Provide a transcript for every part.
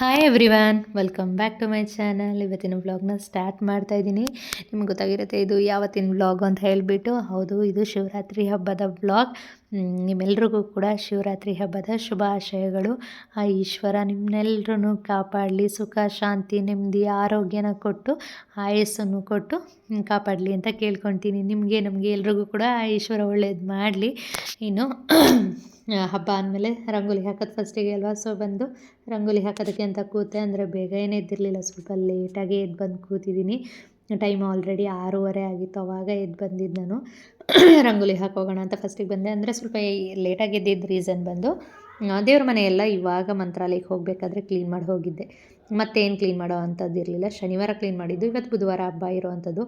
Hi everyone welcome back to my channel ಇವತ್ತಿನ ವ್ಲಾಗ್ನ start ಮಾಡ್ತಾ ಇದ್ದೀನಿ. ನಿಮ್ಗೆ ಗೊತ್ತಾಗಿರುತ್ತೆ ಇದು ಯಾವತ್ತಿನ ವ್ಲಾಗ್ ಅಂತ ಹೇಳಿಬಿಟ್ಟು. ಹೌದು, ಇದು ಶಿವರಾತ್ರಿ ಹಬ್ಬದ ವ್ಲಾಗ್ ನಿಮ್ಮೆಲ್ರಿಗೂ ಕೂಡ ಶಿವರಾತ್ರಿ ಹಬ್ಬದ ಶುಭಾಶಯಗಳು. ಆ ಈಶ್ವರ ನಿಮ್ಮನ್ನೆಲ್ರೂ ಕಾಪಾಡಲಿ, ಸುಖ, ಶಾಂತಿ, ನೆಮ್ಮದಿ, ಆರೋಗ್ಯನ ಕೊಟ್ಟು, ಆಯಸ್ಸನ್ನು ಕೊಟ್ಟು ಕಾಪಾಡಲಿ ಅಂತ ಕೇಳ್ಕೊತೀನಿ. ನಿಮಗೆ, ನಮಗೆ ಎಲ್ರಿಗೂ ಕೂಡ ಆ ಈಶ್ವರ ಒಳ್ಳೇದು ಮಾಡಲಿ. ಇನ್ನು ಹಬ್ಬ ಅಂದಮೇಲೆ ರಂಗೋಲಿ ಹಾಕೋದು ಫಸ್ಟಿಗೆ ಅಲ್ವಾ? ಸೊ ಬಂದು ರಂಗೋಲಿ ಹಾಕೋದಕ್ಕೆ ಅಂತ ಕೂತೆ ಅಂದರೆ ಬೇಗ ಏನು ಇದ್ದಿರಲಿಲ್ಲ ಸ್ವಲ್ಪ ಲೇಟಾಗಿ ಎದ್ದು ಬಂದು ಕೂತಿದ್ದೀನಿ ಟೈಮ್ ಆಲ್ರೆಡಿ ಆರೂವರೆ ಆಗಿತ್ತು. ಅವಾಗ ಎದ್ದು ಬಂದಿದ್ದು ನಾನು. ರಂಗೋಲಿ ಹಾಕೋಗೋಣ ಅಂತ ಫಸ್ಟಿಗೆ ಬಂದೆ. ಅಂದರೆ ಸ್ವಲ್ಪ ಲೇಟಾಗಿ ಎದ್ದಿದ್ದ ರೀಸನ್ ಬಂದು ದೇವ್ರ ಮನೆ ಎಲ್ಲ ಇವಾಗ ಮಂತ್ರಾಲಯಕ್ಕೆ ಹೋಗಬೇಕಾದ್ರೆ ಕ್ಲೀನ್ ಮಾಡಿ ಹೋಗಿದ್ದೆ. ಮತ್ತೇನು ಕ್ಲೀನ್ ಮಾಡೋ ಅಂಥದ್ದು ಇರಲಿಲ್ಲ. ಶನಿವಾರ ಕ್ಲೀನ್ ಮಾಡಿದ್ದು. ಇವತ್ತು ಬುಧವಾರ ಹಬ್ಬ ಇರೋವಂಥದ್ದು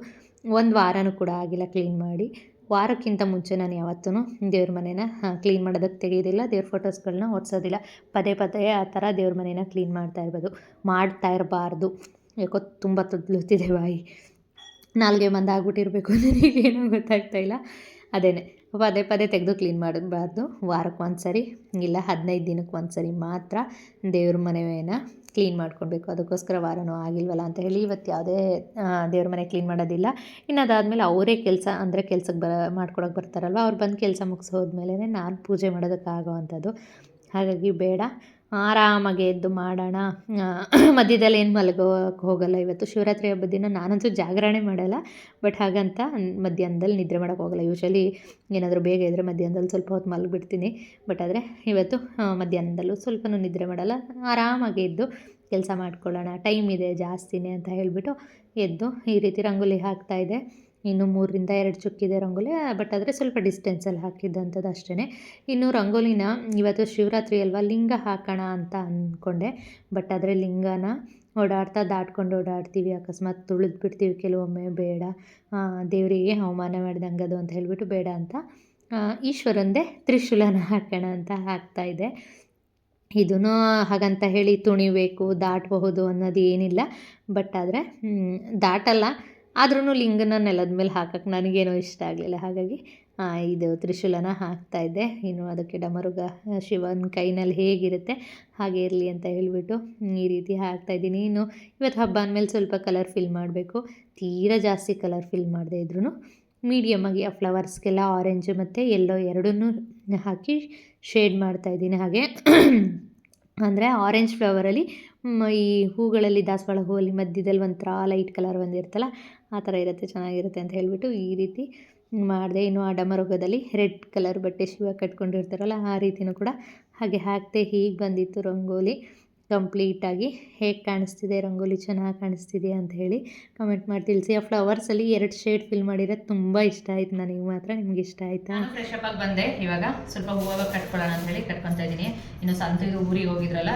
ಒಂದು ವಾರನೂ ಕೂಡ ಆಗಿಲ್ಲ ಕ್ಲೀನ್ ಮಾಡಿ. ವಾರಕ್ಕಿಂತ ಮುಂಚೆ ನಾನು ಯಾವತ್ತೂ ದೇವ್ರ ಮನೇನ ಕ್ಲೀನ್ ಮಾಡೋದಕ್ಕೆ ತೆಗೆಯೋದಿಲ್ಲ, ದೇವ್ರ ಫೋಟೋಸ್ಗಳನ್ನ ಒಡ್ಸೋದಿಲ್ಲ ಪದೇ ಪದೇ ಆ ಥರ ದೇವ್ರ ಮನೇನ ಕ್ಲೀನ್ ಮಾಡ್ತಾ ಇರ್ಬೋದು. ಮಾಡ್ತಾ ಇರಬಾರ್ದು. ಯಾಕೋ ತುಂಬ ತೊದ್ಲುತ್ತಿದೆ ಬಾಯಿ. ನಾಲ್ಗೆ ಮಂದ ಆಗ್ಬಿಟ್ಟಿರಬೇಕು ನನಗೇನೋ ಗೊತ್ತಾಗ್ತಾ ಇಲ್ಲ. ಅದೇನೆ. ಪದೇ ಪದೇ ತೆಗೆದು ಕ್ಲೀನ್ ಮಾಡಬಾರ್ದು. ವಾರಕ್ಕೆ ಒಂದು ಸರಿ ಇಲ್ಲ, ಹದಿನೈದು ದಿನಕ್ಕೆ ಒಂದು ಸರಿ ಮಾತ್ರ ದೇವ್ರ ಮನೆನ ಕ್ಲೀನ್ ಮಾಡ್ಕೊಳ್ಬೇಕು ಅದಕ್ಕೋಸ್ಕರ ವಾರನೂ ಆಗಿಲ್ವಲ್ಲ ಅಂತ ಹೇಳಿ ಇವತ್ತು ಯಾವುದೇ ದೇವ್ರ ಮನೆ ಕ್ಲೀನ್ ಮಾಡೋದಿಲ್ಲ. ಇನ್ನು ಅದಾದಮೇಲೆ ಅವರೇ ಕೆಲಸ, ಅಂದರೆ ಕೆಲ್ಸಕ್ಕೆ ಬರ, ಮಾಡ್ಕೊಡೋಕೆ ಬರ್ತಾರಲ್ವ, ಅವ್ರು ಬಂದು ಕೆಲಸ ಮುಗಿಸಿ ಹೋದ್ಮೇಲೆ ನಾನು ಪೂಜೆ ಮಾಡೋದಕ್ಕಾಗೋವಂಥದ್ದು ಹಾಗಾಗಿ ಬೇಡ. ಆರಾಮಾಗಿ ಎದ್ದು ಮಾಡೋಣ. ಮಧ್ಯದಲ್ಲಿ ಏನು ಮಲಗೋಕೆ ಹೋಗಲ್ಲ. ಇವತ್ತು ಶಿವರಾತ್ರಿ ಹಬ್ಬದ ದಿನ ನಾನಂತೂ ಜಾಗರಣೆ ಮಾಡಲ್ಲ. ಬಟ್ ಹಾಗಂತ ಮಧ್ಯಾಹ್ನದಲ್ಲಿ ನಿದ್ರೆ ಮಾಡೋಕೆ ಹೋಗಲ್ಲ. ಯೂಶಲಿ ಏನಾದರೂ ಬೇಗ ಇದ್ದರೆ ಮಧ್ಯಾಹ್ನದಲ್ಲಿ ಸ್ವಲ್ಪ ಹೊತ್ತು ಮಲಗಿಬಿಡ್ತೀನಿ. ಬಟ್ ಆದರೆ ಇವತ್ತು ಮಧ್ಯಾಹ್ನದಲ್ಲೂ ಸ್ವಲ್ಪನೂ ನಿದ್ರೆ ಮಾಡಲ್ಲ. ಆರಾಮಾಗಿ ಎದ್ದು ಕೆಲಸ ಮಾಡ್ಕೊಳ್ಳೋಣ. ಟೈಮ್ ಇದೆ ಜಾಸ್ತಿನೇ ಅಂತ ಹೇಳಿಬಿಟ್ಟು ಎದ್ದು ಈ ರೀತಿ ರಂಗೋಲಿ ಹಾಕ್ತಾಯಿದ್ದೆ ಇನ್ನು ಮೂರರಿಂದ ಎರಡು ಚುಕ್ಕಿದೆ ರಂಗೋಲಿ, ಬಟ್ ಆದರೆ ಸ್ವಲ್ಪ ಡಿಸ್ಟೆನ್ಸಲ್ಲಿ ಹಾಕಿದ್ದಂಥದ್ದು ಅಷ್ಟೇ ಇನ್ನು ರಂಗೋಲಿನ ಇವತ್ತು ಶಿವರಾತ್ರಿ ಅಲ್ವಾ, ಲಿಂಗ ಹಾಕೋಣ ಅಂತ ಅಂದ್ಕೊಂಡೆ ಬಟ್ ಆದರೆ ಲಿಂಗನ ಓಡಾಡ್ತಾ ದಾಟ್ಕೊಂಡು ಓಡಾಡ್ತೀವಿ, ಅಕಸ್ಮಾತ್ ತುಳಿದ್ಬಿಡ್ತೀವಿ ಕೆಲವೊಮ್ಮೆ ಬೇಡ ದೇವರಿಗೆ ಅವಮಾನ ಮಾಡ್ದಂಗೆ ಅದು ಅಂತ ಹೇಳಿಬಿಟ್ಟು ಬೇಡ ಅಂತ. ಈಶ್ವರಂದೇ ತ್ರಿಶೂಲನ ಹಾಕೋಣ ಅಂತ ಹಾಕ್ತಾಯಿದ್ದೆ ಇದೂ. ಹಾಗಂತ ಹೇಳಿ ತುಣಿಬೇಕು, ದಾಟಬಹುದು ಅನ್ನೋದು ಏನಿಲ್ಲ. ಬಟ್ ಆದರೆ ದಾಟಲ್ಲ. ಆದ್ರೂ ಲಿಂಗನ ನೆಲದ ಮೇಲೆ ಹಾಕಕ್ಕೆ ನನಗೇನೋ ಇಷ್ಟ ಆಗಲಿಲ್ಲ. ಹಾಗಾಗಿ ಇದು ತ್ರಿಶೂಲನ ಹಾಕ್ತಾಯಿದ್ದೆ ಇನ್ನು ಅದಕ್ಕೆ ಡಮರುಗ ಶಿವನ ಕೈನಲ್ಲಿ ಹೇಗಿರುತ್ತೆ, ಹಾಗೆ ಇರಲಿ ಅಂತ ಹೇಳಿಬಿಟ್ಟು ಈ ರೀತಿ ಹಾಕ್ತಾಯಿದ್ದೀನಿ ಇನ್ನು ಇವತ್ತು ಹಬ್ಬ ಅಂದಮೇಲೆ ಸ್ವಲ್ಪ ಕಲರ್ ಫಿಲ್ ಮಾಡಬೇಕು. ತೀರಾ ಜಾಸ್ತಿ ಕಲರ್ ಫಿಲ್ ಮಾಡದೇ ಇದ್ರೂ ಮೀಡಿಯಮ್ಮಾಗಿ ಆ ಫ್ಲವರ್ಸ್ಗೆಲ್ಲ ಆರೆಂಜ್ ಮತ್ತು ಎಲ್ಲೋ ಎರಡನ್ನೂ ಹಾಕಿ ಶೇಡ್ ಮಾಡ್ತಾ ಇದ್ದೀನಿ. ಹಾಗೆ, ಅಂದರೆ ಆರೆಂಜ್ ಫ್ಲವರಲ್ಲಿ ಈ ಹೂಗಳಲ್ಲಿ ದಾಸವಾಳ ಹೂವಲ್ಲಿ ಮಧ್ಯದಲ್ಲಿ ಒಂಥರ ಲೈಟ್ ಕಲರ್ ಬಂದಿರುತ್ತಲ್ಲ ಆ ಥರ ಇರುತ್ತೆ, ಚೆನ್ನಾಗಿರುತ್ತೆ ಅಂತ ಹೇಳಿಬಿಟ್ಟು ಈ ರೀತಿ ಮಾಡಿದೆ. ಇನ್ನು ಆ ಡಮರೋಗದಲ್ಲಿ ರೆಡ್ ಕಲರ್ ಬಟ್ಟೆ ಶಿವ ಕಟ್ಕೊಂಡಿರ್ತಾರಲ್ಲ, ಆ ರೀತಿಯೂ ಕೂಡ ಹಾಗೆ ಹಾಕ್ತೆ ಹೀಗೆ ಬಂದಿತ್ತು ರಂಗೋಲಿ. ಕಂಪ್ಲೀಟಾಗಿ ಹೇಗೆ ಕಾಣಿಸ್ತಿದೆ, ರಂಗೋಲಿ ಚೆನ್ನಾಗಿ ಕಾಣಿಸ್ತಿದೆ ಅಂತ ಹೇಳಿ ಕಮೆಂಟ್ ಮಾಡಿ ತಿಳಿಸಿ. ಆ ಫ್ಲವರ್ಸಲ್ಲಿ ಎರಡು ಶೇಡ್ ಫಿಲ್ ಮಾಡಿರೋದು ತುಂಬ ಇಷ್ಟ ಆಯ್ತು ನನಗೆ ಮಾತ್ರ. ನಿಮ್ಗೆ ಇಷ್ಟ ಆಯಿತಾ? ಫ್ರೆಶ್ ಆಗಿ ಬಂದೆ. ಇವಾಗ ಸ್ವಲ್ಪ ಹೂವಾಗ ಕಟ್ಕೊಳ್ಳೋಣ ಅಂತ ಹೇಳಿ ಕಟ್ಕೊತಾ ಇದ್ದೀನಿ. ಇನ್ನು ಸಂತೆಗೆ ಊರಿಗೆ ಹೋಗಿದ್ರಲ್ಲ,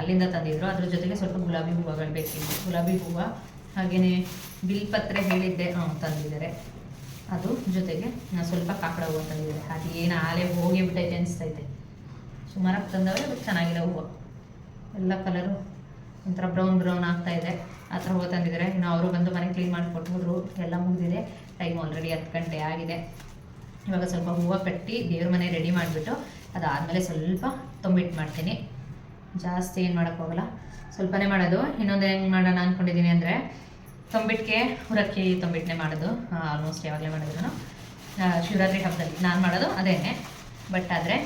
ಅಲ್ಲಿಂದ ತಂದಿದ್ರು. ಅದ್ರ ಜೊತೆಗೆ ಸ್ವಲ್ಪ ಗುಲಾಬಿ ಹೂವುಗಳು ಬೇಕಿತ್ತು. ಗುಲಾಬಿ ಹೂವು ಹಾಗೆಯೇ ಬಿಲ್ಪತ್ರೆ ಹೇಳಿದ್ದೆ ಹ್ಞೂ ತಂದಿದ್ದಾರೆ. ಅದು ಜೊತೆಗೆ ನಾನು ಸ್ವಲ್ಪ ಕಾಕಡ ಹೂವು ತಂದಿದ್ದಾರೆ. ಅದು ಏನು ಆಲೆ ಹೋಗಿ ಬಿಟ್ಟೈತೆ ಅನಿಸ್ತೈತೆ. ಸುಮಾರಾಗಿ ತಂದವ್ರೆ ಬಟ್ ಚೆನ್ನಾಗಿದೆ ಹೂವು. ಎಲ್ಲ ಕಲರು ಒಂಥರ ಬ್ರೌನ್ ಬ್ರೌನ್ ಆಗ್ತಾ ಇದೆ. ಆ ಥರ ಹೂವು ತಂದಿದ್ದಾರೆ. ಇನ್ನು ಅವರು ಬಂದು ಮನೆ ಕ್ಲೀನ್ ಮಾಡಿಕೊಟ್ಟು ಹೋದರು ಎಲ್ಲ ಮುಗಿದಿದೆ. ಟೈಮ್ ಆಲ್ರೆಡಿ ಹತ್ತು ಗಂಟೆ ಆಗಿದೆ. ಇವಾಗ ಸ್ವಲ್ಪ ಹೂವು ಕಟ್ಟಿ ದೇವ್ರ ಮನೆ ರೆಡಿ ಮಾಡಿಬಿಟ್ಟು ಅದಾದಮೇಲೆ ಸ್ವಲ್ಪ ತುಂಬಿಟ್ಟು ಮಾಡ್ತೀನಿ. ಜಾಸ್ತಿ ಏನು ಮಾಡೋಕ್ಕೋಗಲ್ಲ. ಸ್ವಲ್ಪನೇ ಮಾಡೋದು. ಇನ್ನೊಂದು ಹೆಂಗೆ ಮಾಡೋಣ ಅಂದ್ಕೊಂಡಿದ್ದೀನಿ ಅಂದರೆ ತೊಂಬಿಟ್ಟಿಗೆ ಹುರಕ್ಕಿ ತಂಬಿಟ್ಟನೆ ಮಾಡೋದು. ಆಲ್ಮೋಸ್ಟ್ ಯಾವಾಗಲೇ ಮಾಡಿದ್ರು ಶಿವರಾತ್ರಿ ಹಬ್ಬದಲ್ಲಿ ನಾನು ಮಾಡೋದು ಅದೇನೆ ಬಟ್ ಆದರೆ,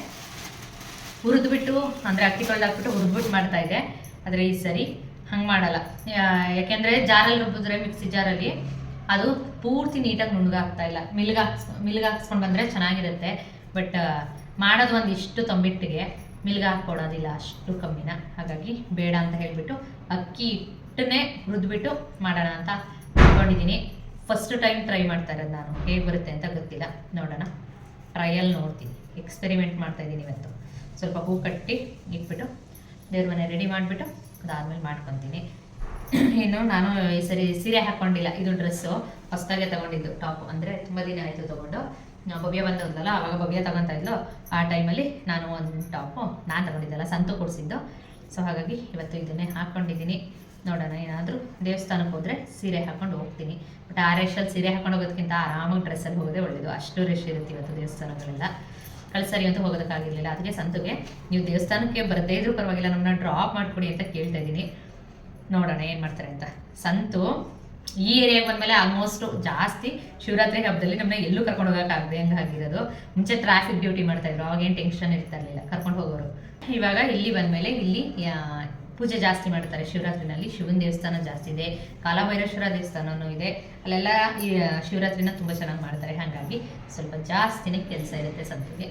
ಹುರಿದ್ಬಿಟ್ಟು, ಅಂದರೆ ಅಕ್ಕಿ ತೊಳೆದು ಹಾಕ್ಬಿಟ್ಟು ಹುರಿದ್ಬಿಟ್ಟು ಮಾಡ್ತಾ ಇದ್ದೆ. ಆದರೆ ಈ ಸರಿ ಹಂಗೆ ಮಾಡಲ್ಲ. ಯಾಕೆಂದರೆ ಜಾರಲ್ಲಿ ರುಬ್ಬಿದ್ರೆ ಮಿಕ್ಸಿ ಜಾರಲ್ಲಿ ಅದು ಪೂರ್ತಿ ನೀಟಾಗಿ ನುಣ್ಣಗಾಗ್ತಾ ಇಲ್ಲ. ಮಿಲ್ಗೆ ಹಾಕ್ಸ್, ಮಿಲ್ಗೆ ಹಾಕ್ಸ್ಕೊಂಡು ಬಂದರೆ ಚೆನ್ನಾಗಿರುತ್ತೆ. ಬಟ್ ಮಾಡೋದು ಒಂದು ಇಷ್ಟು ತಂಬಿಟ್ಟಿಗೆ ಮಿಲ್ಗೆ ಹಾಕ್ಕೊಡೋದಿಲ್ಲ, ಅಷ್ಟು ಕಮ್ಮಿನ. ಹಾಗಾಗಿ ಬೇಡ ಅಂತ ಹೇಳಿಬಿಟ್ಟು ಅಕ್ಕಿ ಹಿಟ್ಟನ್ನೇ ಹುರಿದ್ಬಿಟ್ಟು ಮಾಡೋಣ ಅಂತ ಅಂದ್ಕೊಂಡಿದ್ದೀನಿ ಫಸ್ಟ್ ಟೈಮ್ ಟ್ರೈ ಮಾಡ್ತಾ ಇರೋದು ನಾನು. ಹೇಗೆ ಬರುತ್ತೆ ಅಂತ ಗೊತ್ತಿಲ್ಲ. ನೋಡೋಣ. ಟ್ರಯಲ್ ನೋಡ್ತೀನಿ. ಎಕ್ಸ್ಪೆರಿಮೆಂಟ್ ಮಾಡ್ತಾ ಇದ್ದೀನಿ ಇವತ್ತು. ಸ್ವಲ್ಪ ಹೂ ಕಟ್ಟಿ ಇಟ್ಬಿಟ್ಟು ದೇವ್ರ ಮನೆ ರೆಡಿ ಮಾಡಿಬಿಟ್ಟು ಅದಾದ್ಮೇಲೆ ಮಾಡ್ಕೊತೀನಿ. ಏನು ನಾನು ಈ ಸರಿ ಸೀರೆ ಹಾಕ್ಕೊಂಡಿಲ್ಲ ಇದು ಡ್ರೆಸ್ಸು ಹೊಸದಾಗೆ ತಗೊಂಡಿದ್ದು ಟಾಪ್ ಅಂದರೆ ತುಂಬ ದಿನ ಆಯಿತು ತೊಗೊಂಡು. ಭವ್ಯ ಬಂದೋದ್ಲಲ್ಲ ಆವಾಗ ಭವ್ಯ ತಗೊತಾ ಇದ್ಲು. ಆ ಟೈಮಲ್ಲಿ ನಾನು ಒಂದು ಟಾಪು ನಾನು ತೊಗೊಂಡಿದ್ದಲ್ಲ, ಸಂತು ಕೊಡಿಸಿದ್ದು. ಸೊ ಹಾಗಾಗಿ ಇವತ್ತು ಇದನ್ನೇ ಹಾಕ್ಕೊಂಡಿದ್ದೀನಿ ನೋಡೋಣ, ಏನಾದರೂ ದೇವಸ್ಥಾನಕ್ಕೆ ಹೋದರೆ ಸೀರೆ ಹಾಕೊಂಡು ಹೋಗ್ತೀನಿ. ಬಟ್ ಆ ರೇಷಲ್ಲಿ ಸೀರೆ ಹಾಕೊಂಡು ಹೋಗೋದಕ್ಕಿಂತ ಆರಾಮಾಗಿ ಡ್ರೆಸ್ಸಲ್ಲಿ ಹೋಗೋದೇ ಒಳ್ಳೆಯದು ಅಷ್ಟು ರಶ್ ಇರುತ್ತೆ ಇವತ್ತು ದೇವಸ್ಥಾನಗಳೆಲ್ಲ. ಕಳ್ಸರಿ ಅಂತ ಹೋಗೋದಕ್ಕಾಗಿರಲಿಲ್ಲ. ಅದಕ್ಕೆ ಸಂತುಗೆ, ನೀವು ದೇವಸ್ಥಾನಕ್ಕೆ ಬರದೇ ಇದ್ರೂ ಪರವಾಗಿಲ್ಲ, ನಮ್ಮನ್ನ ಡ್ರಾಪ್ ಮಾಡಿಕೊಡಿ ಅಂತ ಕೇಳ್ತಾ ಇದ್ದೀನಿ. ನೋಡೋಣ ಏನು ಮಾಡ್ತಾರೆ ಅಂತ. ಸಂತು, ಈ ಏರಿಯಾಗೆ ಬಂದಮೇಲೆ ಆಲ್ಮೋಸ್ಟ್ ಜಾಸ್ತಿ ಶಿವರಾತ್ರಿ ಹಬ್ಬದಲ್ಲಿ ನಮ್ಮನ್ನ ಎಲ್ಲೂ ಕರ್ಕೊಂಡು ಹೋಗೋಕ್ಕಾಗದೆ ಹಂಗೆ ಆಗಿರೋದು ಮುಂಚೆ ಟ್ರಾಫಿಕ್ ಡ್ಯೂಟಿ ಮಾಡ್ತಾಯಿದ್ರು ಅವಾಗೇನು ಟೆನ್ಷನ್ ಇರ್ತಾ ಇರಲಿಲ್ಲ. ಕರ್ಕೊಂಡು ಹೋಗೋರು. ಇವಾಗ ಇಲ್ಲಿ ಬಂದಮೇಲೆ ಇಲ್ಲಿ ಪೂಜೆ ಜಾಸ್ತಿ ಮಾಡ್ತಾರೆ. ಶಿವರಾತ್ರಿನಲ್ಲಿ ಶಿವನ ದೇವಸ್ಥಾನ ಜಾಸ್ತಿ ಇದೆ. ಕಾಲಭೈರೇಶ್ವರ ದೇವಸ್ಥಾನವೂ ಇದೆ. ಅಲ್ಲೆಲ್ಲ ಈ ಶಿವರಾತ್ರಿನ ತುಂಬ ಚೆನ್ನಾಗಿ ಮಾಡ್ತಾರೆ. ಹಾಗಾಗಿ ಸ್ವಲ್ಪ ಜಾಸ್ತಿನೇ ಕೆಲಸ ಇರುತ್ತೆ ಸಂತಿಗೆ.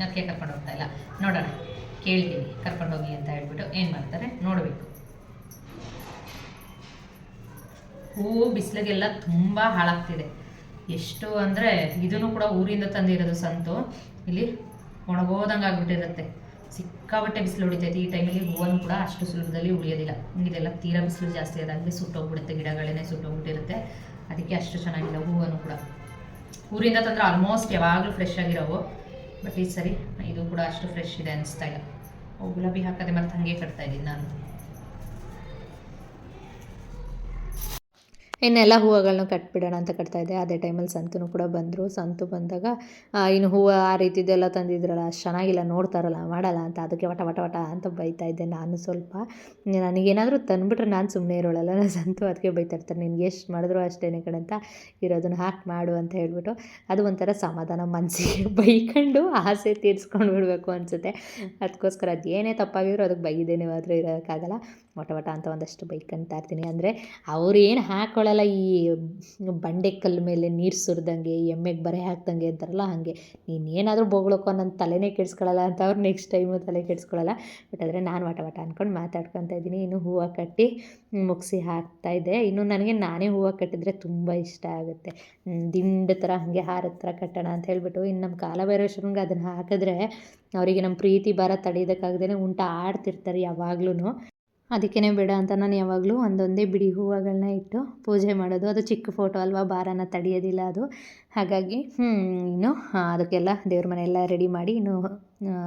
ಅದಕ್ಕೆ ಕರ್ಕೊಂಡು ಹೋಗ್ತಾ ಇಲ್ಲ. ನೋಡೋಣ. ಕೇಳ್ತೀನಿ. ಕರ್ಕೊಂಡೋಗಿ ಅಂತ ಹೇಳ್ಬಿಟ್ಟು ಏನು ಮಾಡ್ತಾರೆ? ನೋಡಬೇಕು. ಹೂವು ಬಿಸಿಲಿಗೆಲ್ಲ ತುಂಬ ಹಾಳಾಗ್ತಿದೆ. ಎಷ್ಟು ಅಂದರೆ ಇದನ್ನು ಕೂಡ ಊರಿಂದ ತಂದಿರೋದು ಸಂತು. ಇಲ್ಲಿ ಒಣಗೋದಂಗೆ ಆಗ್ಬಿಟ್ಟಿರುತ್ತೆ ಸಿಕ್ಕಾಬಟ್ಟೆ ಬಿಸಿಲು ಹೊಡಿತೈತೆ. ಈ ಟೈಮಲ್ಲಿ ಹೂವನ್ನು ಕೂಡ ಅಷ್ಟು ಸುಲಭದಲ್ಲಿ ಉಳಿಯೋದಿಲ್ಲ. ಇದೆಲ್ಲ ತೀರಾ ಬಿಸಿಲು ಜಾಸ್ತಿ ಆದಾಗಲೇ ಸುಟ್ಟೋಗ್ಬಿಡುತ್ತೆ ಗಿಡಗಳೇ ಸುಟ್ಟೋಗ್ಬಿಟ್ಟಿರುತ್ತೆ. ಅದಕ್ಕೆ ಅಷ್ಟು ಚೆನ್ನಾಗಿಲ್ಲ ಹೂವನ್ನು ಕೂಡ. ಊರಿಂದ ತಂದ್ರೆ ಆಲ್ಮೋಸ್ಟ್ ಯಾವಾಗಲೂ ಫ್ರೆಶ್ ಆಗಿರೋವು. ಬಟ್ ಈ ಸರಿ ಇದು ಕೂಡ ಅಷ್ಟು ಫ್ರೆಶ್ ಇದೆ ಅನಿಸ್ತಾ ಇಲ್ಲ. ಗುಲಾಬಿ ಹಾಕದೆ ಮತ್ತೆ ಹಾಗೆ ಕಟ್ತಾ ಇದ್ದೀನಿ ನಾನು. ಇನ್ನೆಲ್ಲ ಹೂವುಗಳನ್ನ ಕಟ್ಬಿಡೋಣ ಅಂತ ಕಟ್ತಾ ಇದ್ದೆ. ಅದೇ ಟೈಮಲ್ಲಿ ಸಂತೂ ಕೂಡ ಬಂದರು. ಸಂತು ಬಂದಾಗ ಇನ್ನು ಹೂವು ಆ ರೀತಿದೆಲ್ಲ ತಂದಿದ್ರಲ್ಲ, ಅಷ್ಟು ಚೆನ್ನಾಗಿಲ್ಲ, ನೋಡ್ತಾರಲ್ಲ, ಮಾಡಲ್ಲ ಅಂತ, ಅದಕ್ಕೆ ವಟ ವಟ ವಟ ಅಂತ ಬೈತಾ ಇದ್ದೆ ನಾನು ಸ್ವಲ್ಪ. ನನಗೇನಾದರೂ ತಂದುಬಿಟ್ರೆ ನಾನು ಸುಮ್ಮನೆ ಇರೋಳಲ್ಲ, ನಾನು ಸಂತು ಅದಕ್ಕೆ ಬೈತಾ ಇರ್ತಾರೆ. ನಿನ್ಗೆ ಎಷ್ಟು ಮಾಡಿದ್ರು ಅಷ್ಟೇನೆ ಕಡೆ ಅಂತ ಇರೋದನ್ನ ಹಾಕಿ ಮಾಡು ಅಂತ ಹೇಳ್ಬಿಟ್ಟು, ಅದು ಒಂಥರ ಸಮಾಧಾನ ಮನಸ್ಸಿಗೆ ಬೈಕೊಂಡು ಆಸೆ ತೀರಿಸ್ಕೊಂಡು ಬಿಡಬೇಕು ಅನಿಸುತ್ತೆ. ಅದಕ್ಕೋಸ್ಕರ ಅದೇನೇ ತಪ್ಪಾಗಿದ್ರು ಅದಕ್ಕೆ ಬೈದೇನೆ ಮಾತ್ರ ಇರೋಕ್ಕಾಗಲ್ಲ. ವಟ ವಟ ಅಂತ ಒಂದಷ್ಟು ಬೈಕ್ ಬೈಕಂತಾ ಇರ್ತೀನಿ. ಅಂದರೆ ಅವ್ರು ಏನು ಹಾಕ್ಕೊಳ್ಳಲ್ಲ ಈ ಬಂಡೆ ಕಲ್ಲು ಮೇಲೆ ನೀರು ಸುರಿದಂಗೆ ಎಮ್ಮೆಗೆ ಬರೆ ಹಾಕ್ದಂಗೆ ಅಂತಾರಲ್ಲ ಹಾಗೆ. ನೀನು ಏನಾದರೂ ಬೊಗಳಕ್ಕೋ ನನ್ನ ತಲೆನೇ ಕೆಡಿಸ್ಕೊಳ್ಳಲ್ಲ ಅಂತ ಅವ್ರು ನೆಕ್ಸ್ಟ್ ಟೈಮು ತಲೆ ಕೆಡಿಸ್ಕೊಳ್ಳಲ್ಲ ಬಟ್ ಆದರೆ ನಾನು ವಟ ವಟ ಅಂದ್ಕೊಂಡು ಮಾತಾಡ್ಕೊತಾ ಇದ್ದೀನಿ. ಇನ್ನು ಹೂವು ಕಟ್ಟಿ ಮುಗಿಸಿ ಹಾಕ್ತಾ ಇದ್ದೆ. ಇನ್ನು ನನಗೆ ನಾನೇ ಹೂವು ಕಟ್ಟಿದ್ರೆ ತುಂಬ ಇಷ್ಟ ಆಗುತ್ತೆ. ದಿಂಡ ಥರ ಹಾಗೆ ಹಾರದ ಥರ ಕಟ್ಟೋಣ ಅಂತ ಹೇಳ್ಬಿಟ್ಟು ಇನ್ನು ನಮ್ಮ ಕಾಲಭೈರೇಶ್ವರಂಗೆ ಅದನ್ನು ಹಾಕಿದ್ರೆ ಅವರಿಗೆ ನಮ್ಮ ಪ್ರೀತಿ ಬರ ತಡೆಯೋದಕ್ಕಾಗ್ದೇ ಉಂಟ ಆಡ್ತಿರ್ತಾರೆ ಯಾವಾಗ್ಲೂ ಅದಕ್ಕೇ ಬೇಡ ಅಂತ ನಾನು ಯಾವಾಗಲೂ ಒಂದೊಂದೇ ಬಿಡಿ ಹೂವುಗಳನ್ನ ಇಟ್ಟು ಪೂಜೆ ಮಾಡೋದು. ಅದು ಚಿಕ್ಕ ಫೋಟೋ ಅಲ್ವಾ ಭಾರನ ತಡೆಯೋದಿಲ್ಲ ಅದು. ಹಾಗಾಗಿ ಇನ್ನು ಅದಕ್ಕೆಲ್ಲ ದೇವ್ರ ಮನೆಯೆಲ್ಲ ರೆಡಿ ಮಾಡಿ ಇನ್ನು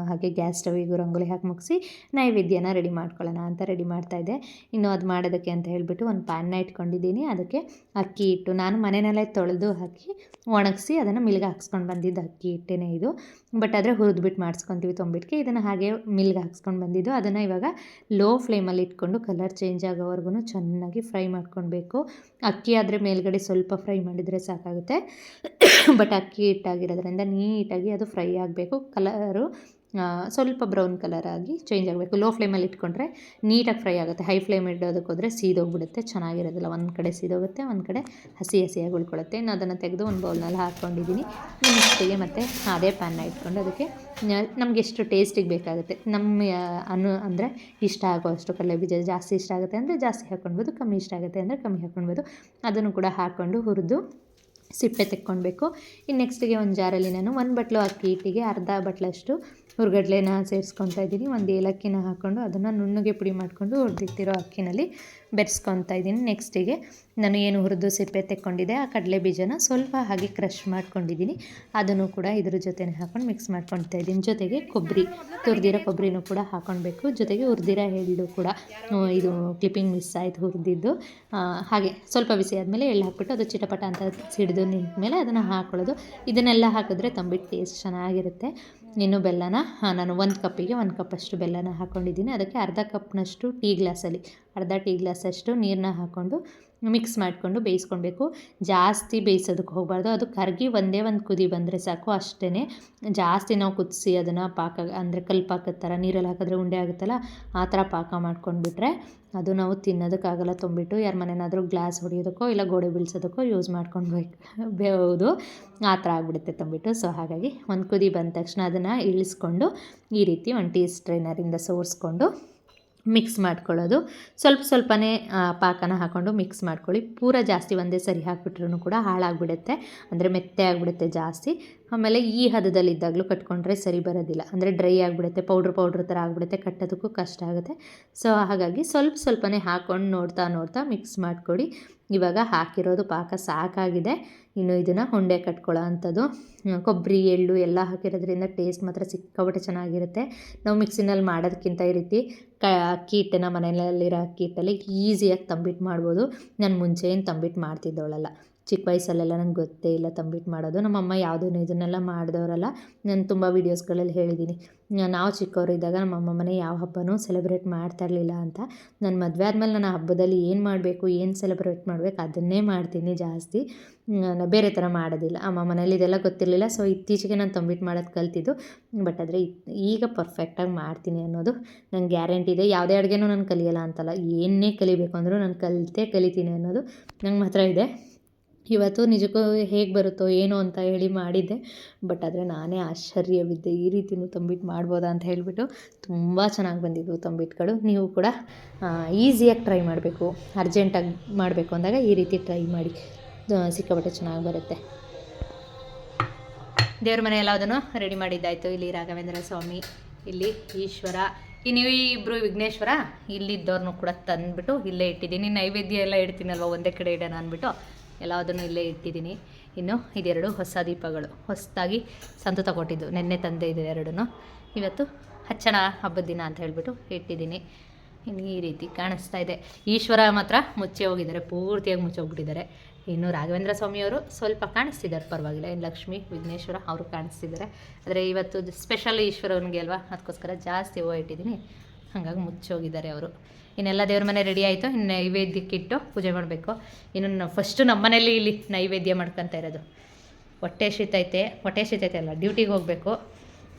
ಹಾಗೆ ಗ್ಯಾಸ್ ಸ್ಟವಿಗೂ ರಂಗೋಲಿ ಹಾಕಿ ಮುಗಿಸಿ ನೈವೇದ್ಯನ ರೆಡಿ ಮಾಡ್ಕೊಳ್ಳೋಣ ಅಂತ ರೆಡಿ ಮಾಡ್ತಾಯಿದ್ದೆ ಇನ್ನು ಅದು ಮಾಡೋದಕ್ಕೆ ಅಂತ ಹೇಳಿಬಿಟ್ಟು ಒಂದು ಪ್ಯಾನ್ನ ಇಟ್ಕೊಂಡಿದ್ದೀನಿ. ಅದಕ್ಕೆ ಅಕ್ಕಿ ಹಿಟ್ಟು ನಾನು ಮನೆಯಲ್ಲೇ ತೊಳೆದು ಹಾಕಿ ಒಣಗಿಸಿ ಅದನ್ನು ಮಿಲ್ಗೆ ಹಾಕ್ಸ್ಕೊಂಡು ಬಂದಿದ್ದು ಅಕ್ಕಿ ಹಿಟ್ಟೇ ಇದು. ಬಟ್ ಆದರೆ ಹುರಿದ್ಬಿಟ್ಟು ಮಾಡಿಸ್ಕೊತೀವಿ ತೊಂಬಿಟ್ಗೆ ಇದನ್ನು ಹಾಗೆ ಮಿಲ್ಗೆ ಹಾಕ್ಸ್ಕೊಂಡು ಬಂದಿದ್ದು. ಅದನ್ನು ಇವಾಗ ಲೋ ಫ್ಲೇಮಲ್ಲಿ ಇಟ್ಕೊಂಡು ಕಲರ್ ಚೇಂಜ್ ಆಗೋವರೆಗೂ ಚೆನ್ನಾಗಿ ಫ್ರೈ ಮಾಡ್ಕೊಳ್ಬೇಕು. ಅಕ್ಕಿ ಆದರೆ ಮೇಲ್ಗಡೆ ಸ್ವಲ್ಪ ಫ್ರೈ ಮಾಡಿದರೆ ಸಾಕಾಗುತ್ತೆ. ಬಟ್ ಅಕ್ಕಿ ಹಿಟ್ಟಾಗಿರೋದ್ರಿಂದ ನೀಟಾಗಿ ಅದು ಫ್ರೈ ಆಗಬೇಕು. ಕಲರು ಸ್ವಲ್ಪ ಬ್ರೌನ್ ಕಲರ್ ಆಗಿ ಚೇಂಜ್ ಆಗಬೇಕು. ಲೋ ಫ್ಲೇಮಲ್ಲಿ ಇಟ್ಕೊಂಡ್ರೆ ನೀಟಾಗಿ ಫ್ರೈ ಆಗುತ್ತೆ. ಹೈ ಫ್ಲೇಮ್ ಇಡೋದಕ್ಕೆ ಹೋದರೆ ಸೀದೋಗ್ಬಿಡುತ್ತೆ. ಚೆನ್ನಾಗಿರೋದಿಲ್ಲ. ಒಂದು ಕಡೆ ಸೀದೋಗುತ್ತೆ, ಒಂದು ಕಡೆ ಹಸಿ ಹಸಿಯಾಗಿ ಉಳ್ಕೊಳ್ಳುತ್ತೆ. ಇನ್ನು ಅದನ್ನು ತೆಗೆದು ಒಂದು ಬೌಲ್ನಲ್ಲಿ ಹಾಕ್ಕೊಂಡಿದ್ದೀನಿ. ನೆಕ್ಸ್ಟಿಗೆ ಮತ್ತು ಅದೇ ಪ್ಯಾನ್ನ ಇಟ್ಕೊಂಡು ಅದಕ್ಕೆ ನಮಗೆ ಎಷ್ಟು ಟೇಸ್ಟಿಗೆ ಬೇಕಾಗುತ್ತೆ. ನಮ್ಮ ಅನು ಅಂದರೆ ಇಷ್ಟ ಆಗೋ ಅಷ್ಟು ಕಡಲೆ ಬೀಜ ಜಾಸ್ತಿ ಇಷ್ಟ ಆಗುತ್ತೆ ಅಂದರೆ ಜಾಸ್ತಿ ಹಾಕ್ಕೊಳ್ಬೋದು, ಕಮ್ಮಿ ಇಷ್ಟ ಆಗುತ್ತೆ ಅಂದರೆ ಕಮ್ಮಿ ಹಾಕ್ಕೊಳ್ಬೋದು. ಅದನ್ನು ಕೂಡ ಹಾಕ್ಕೊಂಡು ಹುರಿದು ಸಿಪ್ಪೆ ತೆಕ್ಕೊಳ್ಬೇಕು ಇನ್ನು ನೆಕ್ಸ್ಟಿಗೆ ಒಂದು ಜಾರಲ್ಲಿ ನಾನು ಒಂದು ಬಟ್ಲು ಅಕ್ಕಿ ಹಿಟ್ಟಿಗೆ, ಅರ್ಧ ಬಟ್ಲಷ್ಟು ಹುರ್ಗಡ್ಲೆನ ಸೇರಿಸ್ಕೊತಾ ಇದ್ದೀನಿ. ಒಂದು ಏಲಕ್ಕಿನ ಹಾಕ್ಕೊಂಡು ಅದನ್ನು ನುಣ್ಣಗೆ ಪುಡಿ ಮಾಡಿಕೊಂಡು ಹುರಿದಿಟ್ಟಿರೋ ಅಕ್ಕಿನಲ್ಲಿ ಬೆರೆಸ್ಕೊತಾ ಇದ್ದೀನಿ. ನೆಕ್ಸ್ಟಿಗೆ ನಾನು ಏನು ಹುರಿದು ಸಿಪ್ಪೆ ತೆಕ್ಕೊಂಡಿದ್ದೆ, ಆ ಕಡಲೆ ಬೀಜನ ಸ್ವಲ್ಪ ಹಾಗೆ ಕ್ರಷ್ ಮಾಡ್ಕೊಂಡಿದ್ದೀನಿ. ಅದನ್ನು ಕೂಡ ಇದ್ರ ಜೊತೆನೇ ಹಾಕೊಂಡು ಮಿಕ್ಸ್ ಮಾಡ್ಕೊಳ್ತಾ ಇದ್ದೀನಿ. ಜೊತೆಗೆ ಕೊಬ್ಬರಿ, ತುರಿದಿರೋ ಕೊಬ್ಬರಿನೂ ಕೂಡ ಹಾಕ್ಕೊಳ್ಬೇಕು ಜೊತೆಗೆ ಹುರಿದಿರೋ ಎಳ್ಳು ಕೂಡ ಇದು ಕ್ಲಿಪ್ಪಿಂಗ್ ಮಿಸ್ ಆಯಿತು ಹುರಿದಿದ್ದು. ಹಾಗೆ ಸ್ವಲ್ಪ ಬಿಸಿ ಆದಮೇಲೆ ಎಳ್ಳು ಹಾಕ್ಬಿಟ್ಟು ಅದು ಚಿಟಪಟ ಅಂತ ಸಿಡಿದು ನಿಂತ ಮೇಲೆ ಅದನ್ನು ಹಾಕ್ಕೊಳ್ಳೋದು ಇದನ್ನೆಲ್ಲ ಹಾಕಿದ್ರೆ ತಂಬಿಟ್ಟು ಟೇಸ್ಟ್ ಚೆನ್ನಾಗಿರುತ್ತೆ. ಇನ್ನು ಬೆಲ್ಲನ? ಹಾಂ, ನಾನು ಒಂದು ಕಪ್ಪಿಗೆ ಒಂದು ಕಪ್ಪಷ್ಟು ಬೆಲ್ಲನ ಹಾಕ್ಕೊಂಡಿದ್ದೀನಿ ಅದಕ್ಕೆ ಅರ್ಧ ಕಪ್ನಷ್ಟು ಟೀ ಗ್ಲಾಸಲ್ಲಿ. ಅರ್ಧ ಟೀ ಗ್ಲಾಸಷ್ಟು ನೀರನ್ನ ಹಾಕ್ಕೊಂಡು ಮಿಕ್ಸ್ ಮಾಡಿಕೊಂಡು ಬೇಯಿಸ್ಕೊಳ್ಬೇಕು. ಜಾಸ್ತಿ ಬೇಯಿಸೋದಕ್ಕೆ ಹೋಗಬಾರ್ದು. ಅದು ಕರಗಿ ಒಂದೇ ಒಂದು ಕುದಿ ಬಂದರೆ ಸಾಕು ಅಷ್ಟೇ ಜಾಸ್ತಿ ನಾವು ಕುದಿಸಿ ಅದನ್ನು ಪಾಕ, ಅಂದರೆ ಕಲ್ ಪಾಕದ ಥರ, ನೀರಲ್ಲಿ ಹಾಕಿದ್ರೆ ಉಂಡೆ ಆಗುತ್ತಲ್ಲ, ಆ ಥರ ಪಾಕ ಮಾಡ್ಕೊಂಡ್ಬಿಟ್ರೆ ಅದು ನಾವು ತಿನ್ನೋದಕ್ಕಾಗಲ್ಲ, ತುಂಬಿಟ್ಟು. ಯಾರ ಮನೇನಾದರೂ ಗ್ಲಾಸ್ ಹೊಡಿಯೋದಕ್ಕೋ, ಇಲ್ಲ ಗೋಡೆ ಬೀಳ್ಸೋದಕ್ಕೋ ಯೂಸ್ ಮಾಡ್ಕೊಳ್ಬೇಕು ಬೇಹುದು ಆ ಥರ ಆಗಿಬಿಡುತ್ತೆ ತುಂಬಿಟ್ಟು. ಸೊ ಹಾಗಾಗಿ ಒಂದು ಕುದಿ ಬಂದ ತಕ್ಷಣ ಅದನ್ನು ಇಳಿಸ್ಕೊಂಡು, ಈ ರೀತಿ ಒಂದು ಟೀ ಸ್ಟ್ರೈನರಿಂದ ಸೋರಿಸ್ಕೊಂಡು ಮಿಕ್ಸ್ ಮಾಡ್ಕೊಳ್ಳೋದು. ಸ್ವಲ್ಪ ಸ್ವಲ್ಪನೇ ಪಾಕನ ಹಾಕ್ಕೊಂಡು ಮಿಕ್ಸ್ ಮಾಡ್ಕೊಳ್ಳಿ. ಪೂರ ಜಾಸ್ತಿ ಒಂದೇ ಸರಿ ಹಾಕಿಬಿಟ್ರೂ ಕೂಡ ಹಾಳಾಗ್ಬಿಡುತ್ತೆ. ಅಂದರೆ ಮೆತ್ತೆ ಆಗಿಬಿಡುತ್ತೆ ಜಾಸ್ತಿ. ಆಮೇಲೆ ಈ ಹದದಲ್ಲಿದ್ದಾಗಲೂ ಕಟ್ಕೊಂಡ್ರೆ ಸರಿ ಬರೋದಿಲ್ಲ. ಅಂದರೆ ಡ್ರೈ ಆಗಿಬಿಡುತ್ತೆ, ಪೌಡ್ರ್ ಪೌಡ್ರ್ ಥರ ಆಗಿಬಿಡುತ್ತೆ, ಕಟ್ಟೋದಕ್ಕೂ ಕಷ್ಟ ಆಗುತ್ತೆ. ಸೊ, ಹಾಗಾಗಿ ಸ್ವಲ್ಪ ಸ್ವಲ್ಪನೇ ಹಾಕ್ಕೊಂಡು ನೋಡ್ತಾ ನೋಡ್ತಾ ಮಿಕ್ಸ್ ಮಾಡಿಕೊಡಿ. ಇವಾಗ ಹಾಕಿರೋದು ಪಾಕ ಸಾಕಾಗಿದೆ. ಇನ್ನು ಇದನ್ನು ಹೊಂಡೆ ಕಟ್ಕೊಳ್ಳೋ ಅಂಥದ್ದು. ಕೊಬ್ಬರಿ, ಎಳ್ಳು ಎಲ್ಲ ಹಾಕಿರೋದ್ರಿಂದ ಟೇಸ್ಟ್ ಮಾತ್ರ ಸಿಕ್ಕಾಪಟ್ಟೆ ಚೆನ್ನಾಗಿರುತ್ತೆ. ನಾವು ಮಿಕ್ಸಿನಲ್ಲಿ ಮಾಡೋದಕ್ಕಿಂತ ಈ ರೀತಿ ಕ, ಅಕ್ಕಿ ಹಿಟ್ಟನ್ನು ಮನೆಯಲ್ಲಿರೋ ಅಕ್ಕಿ ಹಿಟ್ಟಲ್ಲಿ ಈಸಿಯಾಗಿ ತಂಬಿಟ್ಟು ಮಾಡ್ಬೋದು. ನಾನು ಮುಂಚೆ ಏನು ತಂಬಿಟ್ಟು ಮಾಡ್ತಿದ್ದವಳಲ್ಲ. ಚಿಕ್ಕ ವಯಸ್ಸಲ್ಲೆಲ್ಲ ನಂಗೆ ಗೊತ್ತೇ ಇಲ್ಲ ತಂಬಿಟ್ಟು ಮಾಡೋದು. ನಮ್ಮಮ್ಮ ಯಾವುದೂ ಇದನ್ನೆಲ್ಲ ಮಾಡಿದವರಲ್ಲ, ನಾನು ತುಂಬ ವೀಡಿಯೋಸ್ಗಳಲ್ಲಿ ಹೇಳಿದ್ದೀನಿ ನಾವು ಚಿಕ್ಕವರಿದ್ದಾಗ ನಮ್ಮ ಅಮ್ಮ ಮನೆ ಯಾವ ಹಬ್ಬನೂ ಸೆಲೆಬ್ರೇಟ್ ಮಾಡ್ತಾ ಇರಲಿಲ್ಲ ಅಂತ. ನಾನು ಮದುವೆ ಆದಮೇಲೆ ನಾನು ಹಬ್ಬದಲ್ಲಿ ಏನು ಮಾಡಬೇಕು, ಏನು ಸೆಲೆಬ್ರೇಟ್ ಮಾಡಬೇಕು ಅದನ್ನೇ ಮಾಡ್ತೀನಿ ಜಾಸ್ತಿ. ನಾನು ಬೇರೆ ಥರ ಮಾಡೋದಿಲ್ಲ. ಅಮ್ಮ ಮನೇಲಿ ಇದೆಲ್ಲ ಗೊತ್ತಿರಲಿಲ್ಲ ಸೊ ಇತ್ತೀಚೆಗೆ ನಾನು ತಂಬಿಟ್ಟು ಮಾಡೋದು ಕಲ್ತಿದ್ದು. ಬಟ್ ಆದರೆ ಈಗ ಪರ್ಫೆಕ್ಟಾಗಿ ಮಾಡ್ತೀನಿ ಅನ್ನೋದು ನಂಗೆ ಗ್ಯಾರಂಟಿ ಇದೆ. ಯಾವುದೇ ಅಡುಗೆನೂ ನಾನು ಕಲಿಯಲ್ಲ ಅಂತಲ್ಲ. ಏನೇ ಕಲಿಬೇಕು ಅಂದರೂ ನಾನು ಕಲಿತೇ ಕಲಿತೀನಿ ಅನ್ನೋದು ನಂಗೆ ಮಾತ್ರ ಇದೆ. ಇವತ್ತು ನಿಜಕ್ಕೂ ಹೇಗೆ ಬರುತ್ತೋ ಏನೋ ಅಂತ ಹೇಳಿ ಮಾಡಿದ್ದೆ. ಬಟ್ ಆದರೆ ನಾನೇ ಆಶ್ಚರ್ಯವಿದ್ದೆ. ಈ ರೀತಿಯೂ ತಂಬಿಟ್ಟು ಮಾಡ್ಬೋದಾ ಅಂತ ಹೇಳಿಬಿಟ್ಟು ತುಂಬ ಚೆನ್ನಾಗಿ ಬಂದಿದ್ವು ತಂಬಿಟ್ಟುಗಳು ನೀವು ಕೂಡ ಈಸಿಯಾಗಿ ಟ್ರೈ ಮಾಡಬೇಕು. ಅರ್ಜೆಂಟಾಗಿ ಮಾಡಬೇಕು ಅಂದಾಗ ಈ ರೀತಿ ಟ್ರೈ ಮಾಡಿ. ಸಿಕ್ಕಾಪಟ್ಟೆ ಚೆನ್ನಾಗಿ ಬರುತ್ತೆ. ದೇವ್ರ ಮನೆ ಎಲ್ಲದನ್ನು ರೆಡಿ ಮಾಡಿದ್ದಾಯಿತು. ಇಲ್ಲಿ ರಾಘವೇಂದ್ರ ಸ್ವಾಮಿ, ಇಲ್ಲಿ ಈಶ್ವರ, ಈ ಇಬ್ಬರು ವಿಘ್ನೇಶ್ವರ ಇಲ್ಲಿದ್ದವ್ರನ್ನೂ ಕೂಡ ತಂದುಬಿಟ್ಟು ಇಲ್ಲೇ ಇಟ್ಟಿದ್ದೀನಿ. ನೈವೇದ್ಯ ಎಲ್ಲ ಇಡ್ತೀನಲ್ವ ಒಂದೇ ಕಡೆ ಇಡೋಣ ಅಂದ್ಬಿಟ್ಟು. ಎಲ್ಲದನ್ನು ಇಲ್ಲೇ ಇಟ್ಟಿದ್ದೀನಿ. ಇನ್ನು ಇದೆರಡು ಹೊಸ ದೀಪಗಳು. ಹೊಸದಾಗಿ ಸಂತು ಕೊಟ್ಟಿದ್ದು ನೆನ್ನೆ ತಂದೆ ಇದೆ ಎರಡೂ ಇವತ್ತು ಹಚ್ಚಣ ಹಬ್ಬದ ದಿನ ಅಂತ ಹೇಳಿಬಿಟ್ಟು ಇಟ್ಟಿದ್ದೀನಿ. ಇನ್ನು ಈ ರೀತಿ ಕಾಣಿಸ್ತಾ ಇದೆ. ಈಶ್ವರ ಮಾತ್ರ ಮುಚ್ಚಿ ಹೋಗಿದ್ದಾರೆ. ಪೂರ್ತಿಯಾಗಿ ಮುಚ್ಚಿ ಹೋಗ್ಬಿಟ್ಟಿದ್ದಾರೆ. ಇನ್ನು ರಾಘವೇಂದ್ರ ಸ್ವಾಮಿಯವರು ಸ್ವಲ್ಪ ಕಾಣಿಸ್ತಿದ್ದಾರೆ. ಪರವಾಗಿಲ್ಲ. ಇನ್ನು ಲಕ್ಷ್ಮಿ, ವಿಘ್ನೇಶ್ವರ ಅವರು ಕಾಣಿಸ್ತಿದ್ದಾರೆ. ಆದರೆ ಇವತ್ತು ಸ್ಪೆಷಲ್ ಈಶ್ವರನಿಗೆ ಅಲ್ವಾ? ಅದಕ್ಕೋಸ್ಕರ ಜಾಸ್ತಿ ಹೂವು ಇಟ್ಟಿದ್ದೀನಿ. ಹಾಗಾಗಿ ಮುಚ್ಚೋಗಿದ್ದಾರೆ ಅವರು. ಇನ್ನೆಲ್ಲ ದೇವ್ರ ಮನೆ ರೆಡಿ ಆಯಿತು, ಇನ್ನು ನೈವೇದ್ಯಕ್ಕಿಟ್ಟು ಪೂಜೆ ಮಾಡಬೇಕು. ಇನ್ನು ಫಸ್ಟು ನಮ್ಮ ಮನೇಲಿ ಇಲ್ಲಿ ನೈವೇದ್ಯ ಮಾಡ್ಕೊತ ಇರೋದು. ಹೊಟ್ಟೆ ಶೀತೈತೆ ಹೊಟ್ಟೆ ಶೀತೈತೆ ಅಲ್ಲ ಡ್ಯೂಟಿಗೆ ಹೋಗಬೇಕು.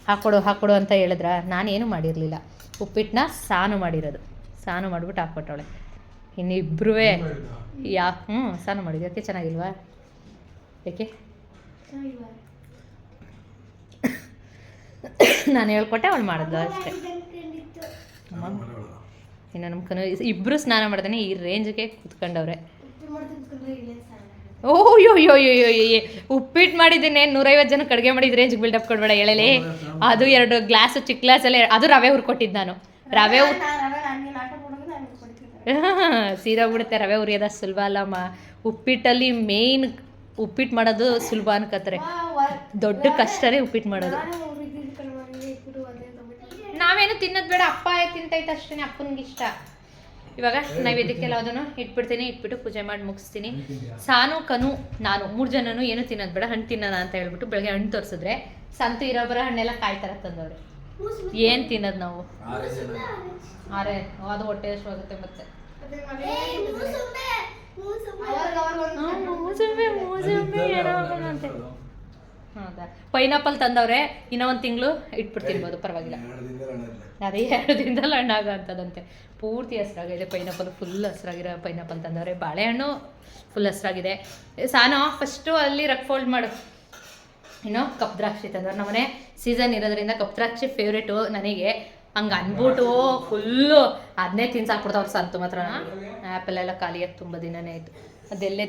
ಹಾಕ್ಕೊಡು ಹಾಕ್ಕೊಡು ಅಂತ ಹೇಳಿದ್ರ ನಾನೇನು ಮಾಡಿರಲಿಲ್ಲ. ಉಪ್ಪಿಟ್ಟನ್ನ ಸಾನು ಮಾಡಿರೋದು. ಸಾನು ಮಾಡಿಬಿಟ್ಟು ಹಾಕ್ಕೊಟ್ಟವಳೆ ಇನ್ನಿಬ್ರೂ ಯಾ ಹ್ಞೂ ಸಾನು ಮಾಡಿದ್ವಿ ಯಾಕೆ ಚೆನ್ನಾಗಿಲ್ವಾ? ಯಾಕೆ? ನಾನು ಹೇಳ್ಕೊಟ್ಟೆ, ಅವಳು ಮಾಡಿದ್ಲು ಅಷ್ಟೇ. ಇನ್ನು ನಮ್ಮ ಕನು ಇಬ್ಬರು ಸ್ನಾನ ಮಾಡ್ತಾನೆ, ಈ ರೇಂಜ್ಗೆ ಕೂತ್ಕೊಂಡವ್ರೆ. ಓಯ್ಯೋ ಯೋ ಯೋ ಯೋ ಉಪ್ಪಿಟ್ಟು ಮಾಡಿದ್ದೀನಿ, ನೂರೈವತ್ತು ಜನಕ್ಕೆ ಅಡುಗೆ ಮಾಡಿದ ರೇಂಜ್ಗೆ ಬಿಲ್ಡಪ್ ಕೊಡ್ಬೇಡ ಹೇಳಲಿ ಅದು ಎರಡು ಗ್ಲಾಸ್ ಚಿಕ್ಕ ಗ್ಲಾಸಲ್ಲಿ ಅದು ರವೆ ಹುರ್ಕೊಟ್ಟಿದ್ದು ನಾನು. ರವೆ ಸೀದಾ ಬಿಡುತ್ತೆ ರವೆ ಉರಿಯೋದ ಸುಲಭ ಅಲ್ಲಮ್ಮ ಉಪ್ಪಿಟ್ಟಲ್ಲಿ ಮೇಯ್ನ್ ಉಪ್ಪಿಟ್ಟು ಮಾಡೋದು ಸುಲಭ ಅನ್ಕೋತಾರೆ. ದೊಡ್ಡ ಕಷ್ಟನೇ ಉಪ್ಪಿಟ್ಟು ಮಾಡೋದು. ನಾವೇನು ತಿನ್ನೋದು ಬೇಡ ಅಪ್ಪ ತಿಂತೈತೆ ಅಷ್ಟೇ ಅಪ್ಪನಿಗೆ ಇಷ್ಟ. ಇವಾಗ ನೈವೇದ್ಯಕ್ಕೆಲ್ಲ ಅದನ್ನು ಇಟ್ಬಿಡ್ತೀನಿ ಇಟ್ಬಿಟ್ಟು ಪೂಜೆ ಮಾಡಿ ಮುಗಿಸ್ತೀನಿ. ಸಾನು ಕನು ನಾನು ಮೂರು ಜನನು ಏನು ತಿನ್ನೋದು ಬೇಡ ಹಣ್ಣು ತಿನ್ನೋಣ ಅಂತ ಹೇಳ್ಬಿಟ್ಟು ಬೆಳಗ್ಗೆ ಹಣ್ಣು ತೋರಿಸಿದ್ರೆ ಸಂತು ಇರೋಬರ ಹಣ್ಣೆಲ್ಲ ಕಾಯ್ತಾರ ತಂದವ್ರೆ. ಏನು ತಿನ್ನೋದು ನಾವು? ಅರೆ ಅದು ಹೊಟ್ಟೆ ಆಗುತ್ತೆ ಮತ್ತೆ. ಮೂಸಂಬೆ ಮೂಸಂಬೆ. ಹೌದಾ ಪೈನಾಪಲ್ ತಂದವ್ರೆ ಇನ್ನೂ ಒಂದ್ ತಿಂಗಳು ಇಟ್ಬಿಡ್ತಿರ್ಬೋದು ಪರವಾಗಿಲ್ಲ. ಅದೇ ಎರಡು ದಿನದಲ್ಲಿ ಹಣ್ಣಾಗೋ ಅಂಥದ್ದಂತೆ ಪೂರ್ತಿ ಹಸ್ರಾಗಿದೆ ಪೈನಾಪಲ್ ಫುಲ್ ಹಸ್ರಾಗಿರೋ ಪೈನಾಪಲ್ ತಂದವ್ರೆ. ಬಾಳೆಹಣ್ಣು ಫುಲ್ ಹಸ್ರಾಗಿದೆ. ಸಾನು ಫಸ್ಟು ಅಲ್ಲಿ ರಕ್ ಫೋಲ್ಡ್ ಮಾಡು. ಇನ್ನು ಕಪ್ ದ್ರಾಕ್ಷಿ ತಂದವ್ರು. ನಮ್ಮನೆ ಸೀಸನ್ ಇರೋದ್ರಿಂದ ಕಪ್ ದ್ರಾಕ್ಷಿ ಫೇವ್ರೇಟು ನನಗೆ. ಹಂಗೆ ಅನ್ಬಿಟ್ಟು ಫುಲ್ಲು ಅದನ್ನೇ ತಿನ್ಸಾಕ್ಬಿಡ್ತಾವ್ರು ಸಂತು ಮಾತ್ರ. ಆ್ಯಪಲ್ ಎಲ್ಲ ಖಾಲಿಯಾಗಿ ತುಂಬ ದಿನನೇ ಆಯಿತು.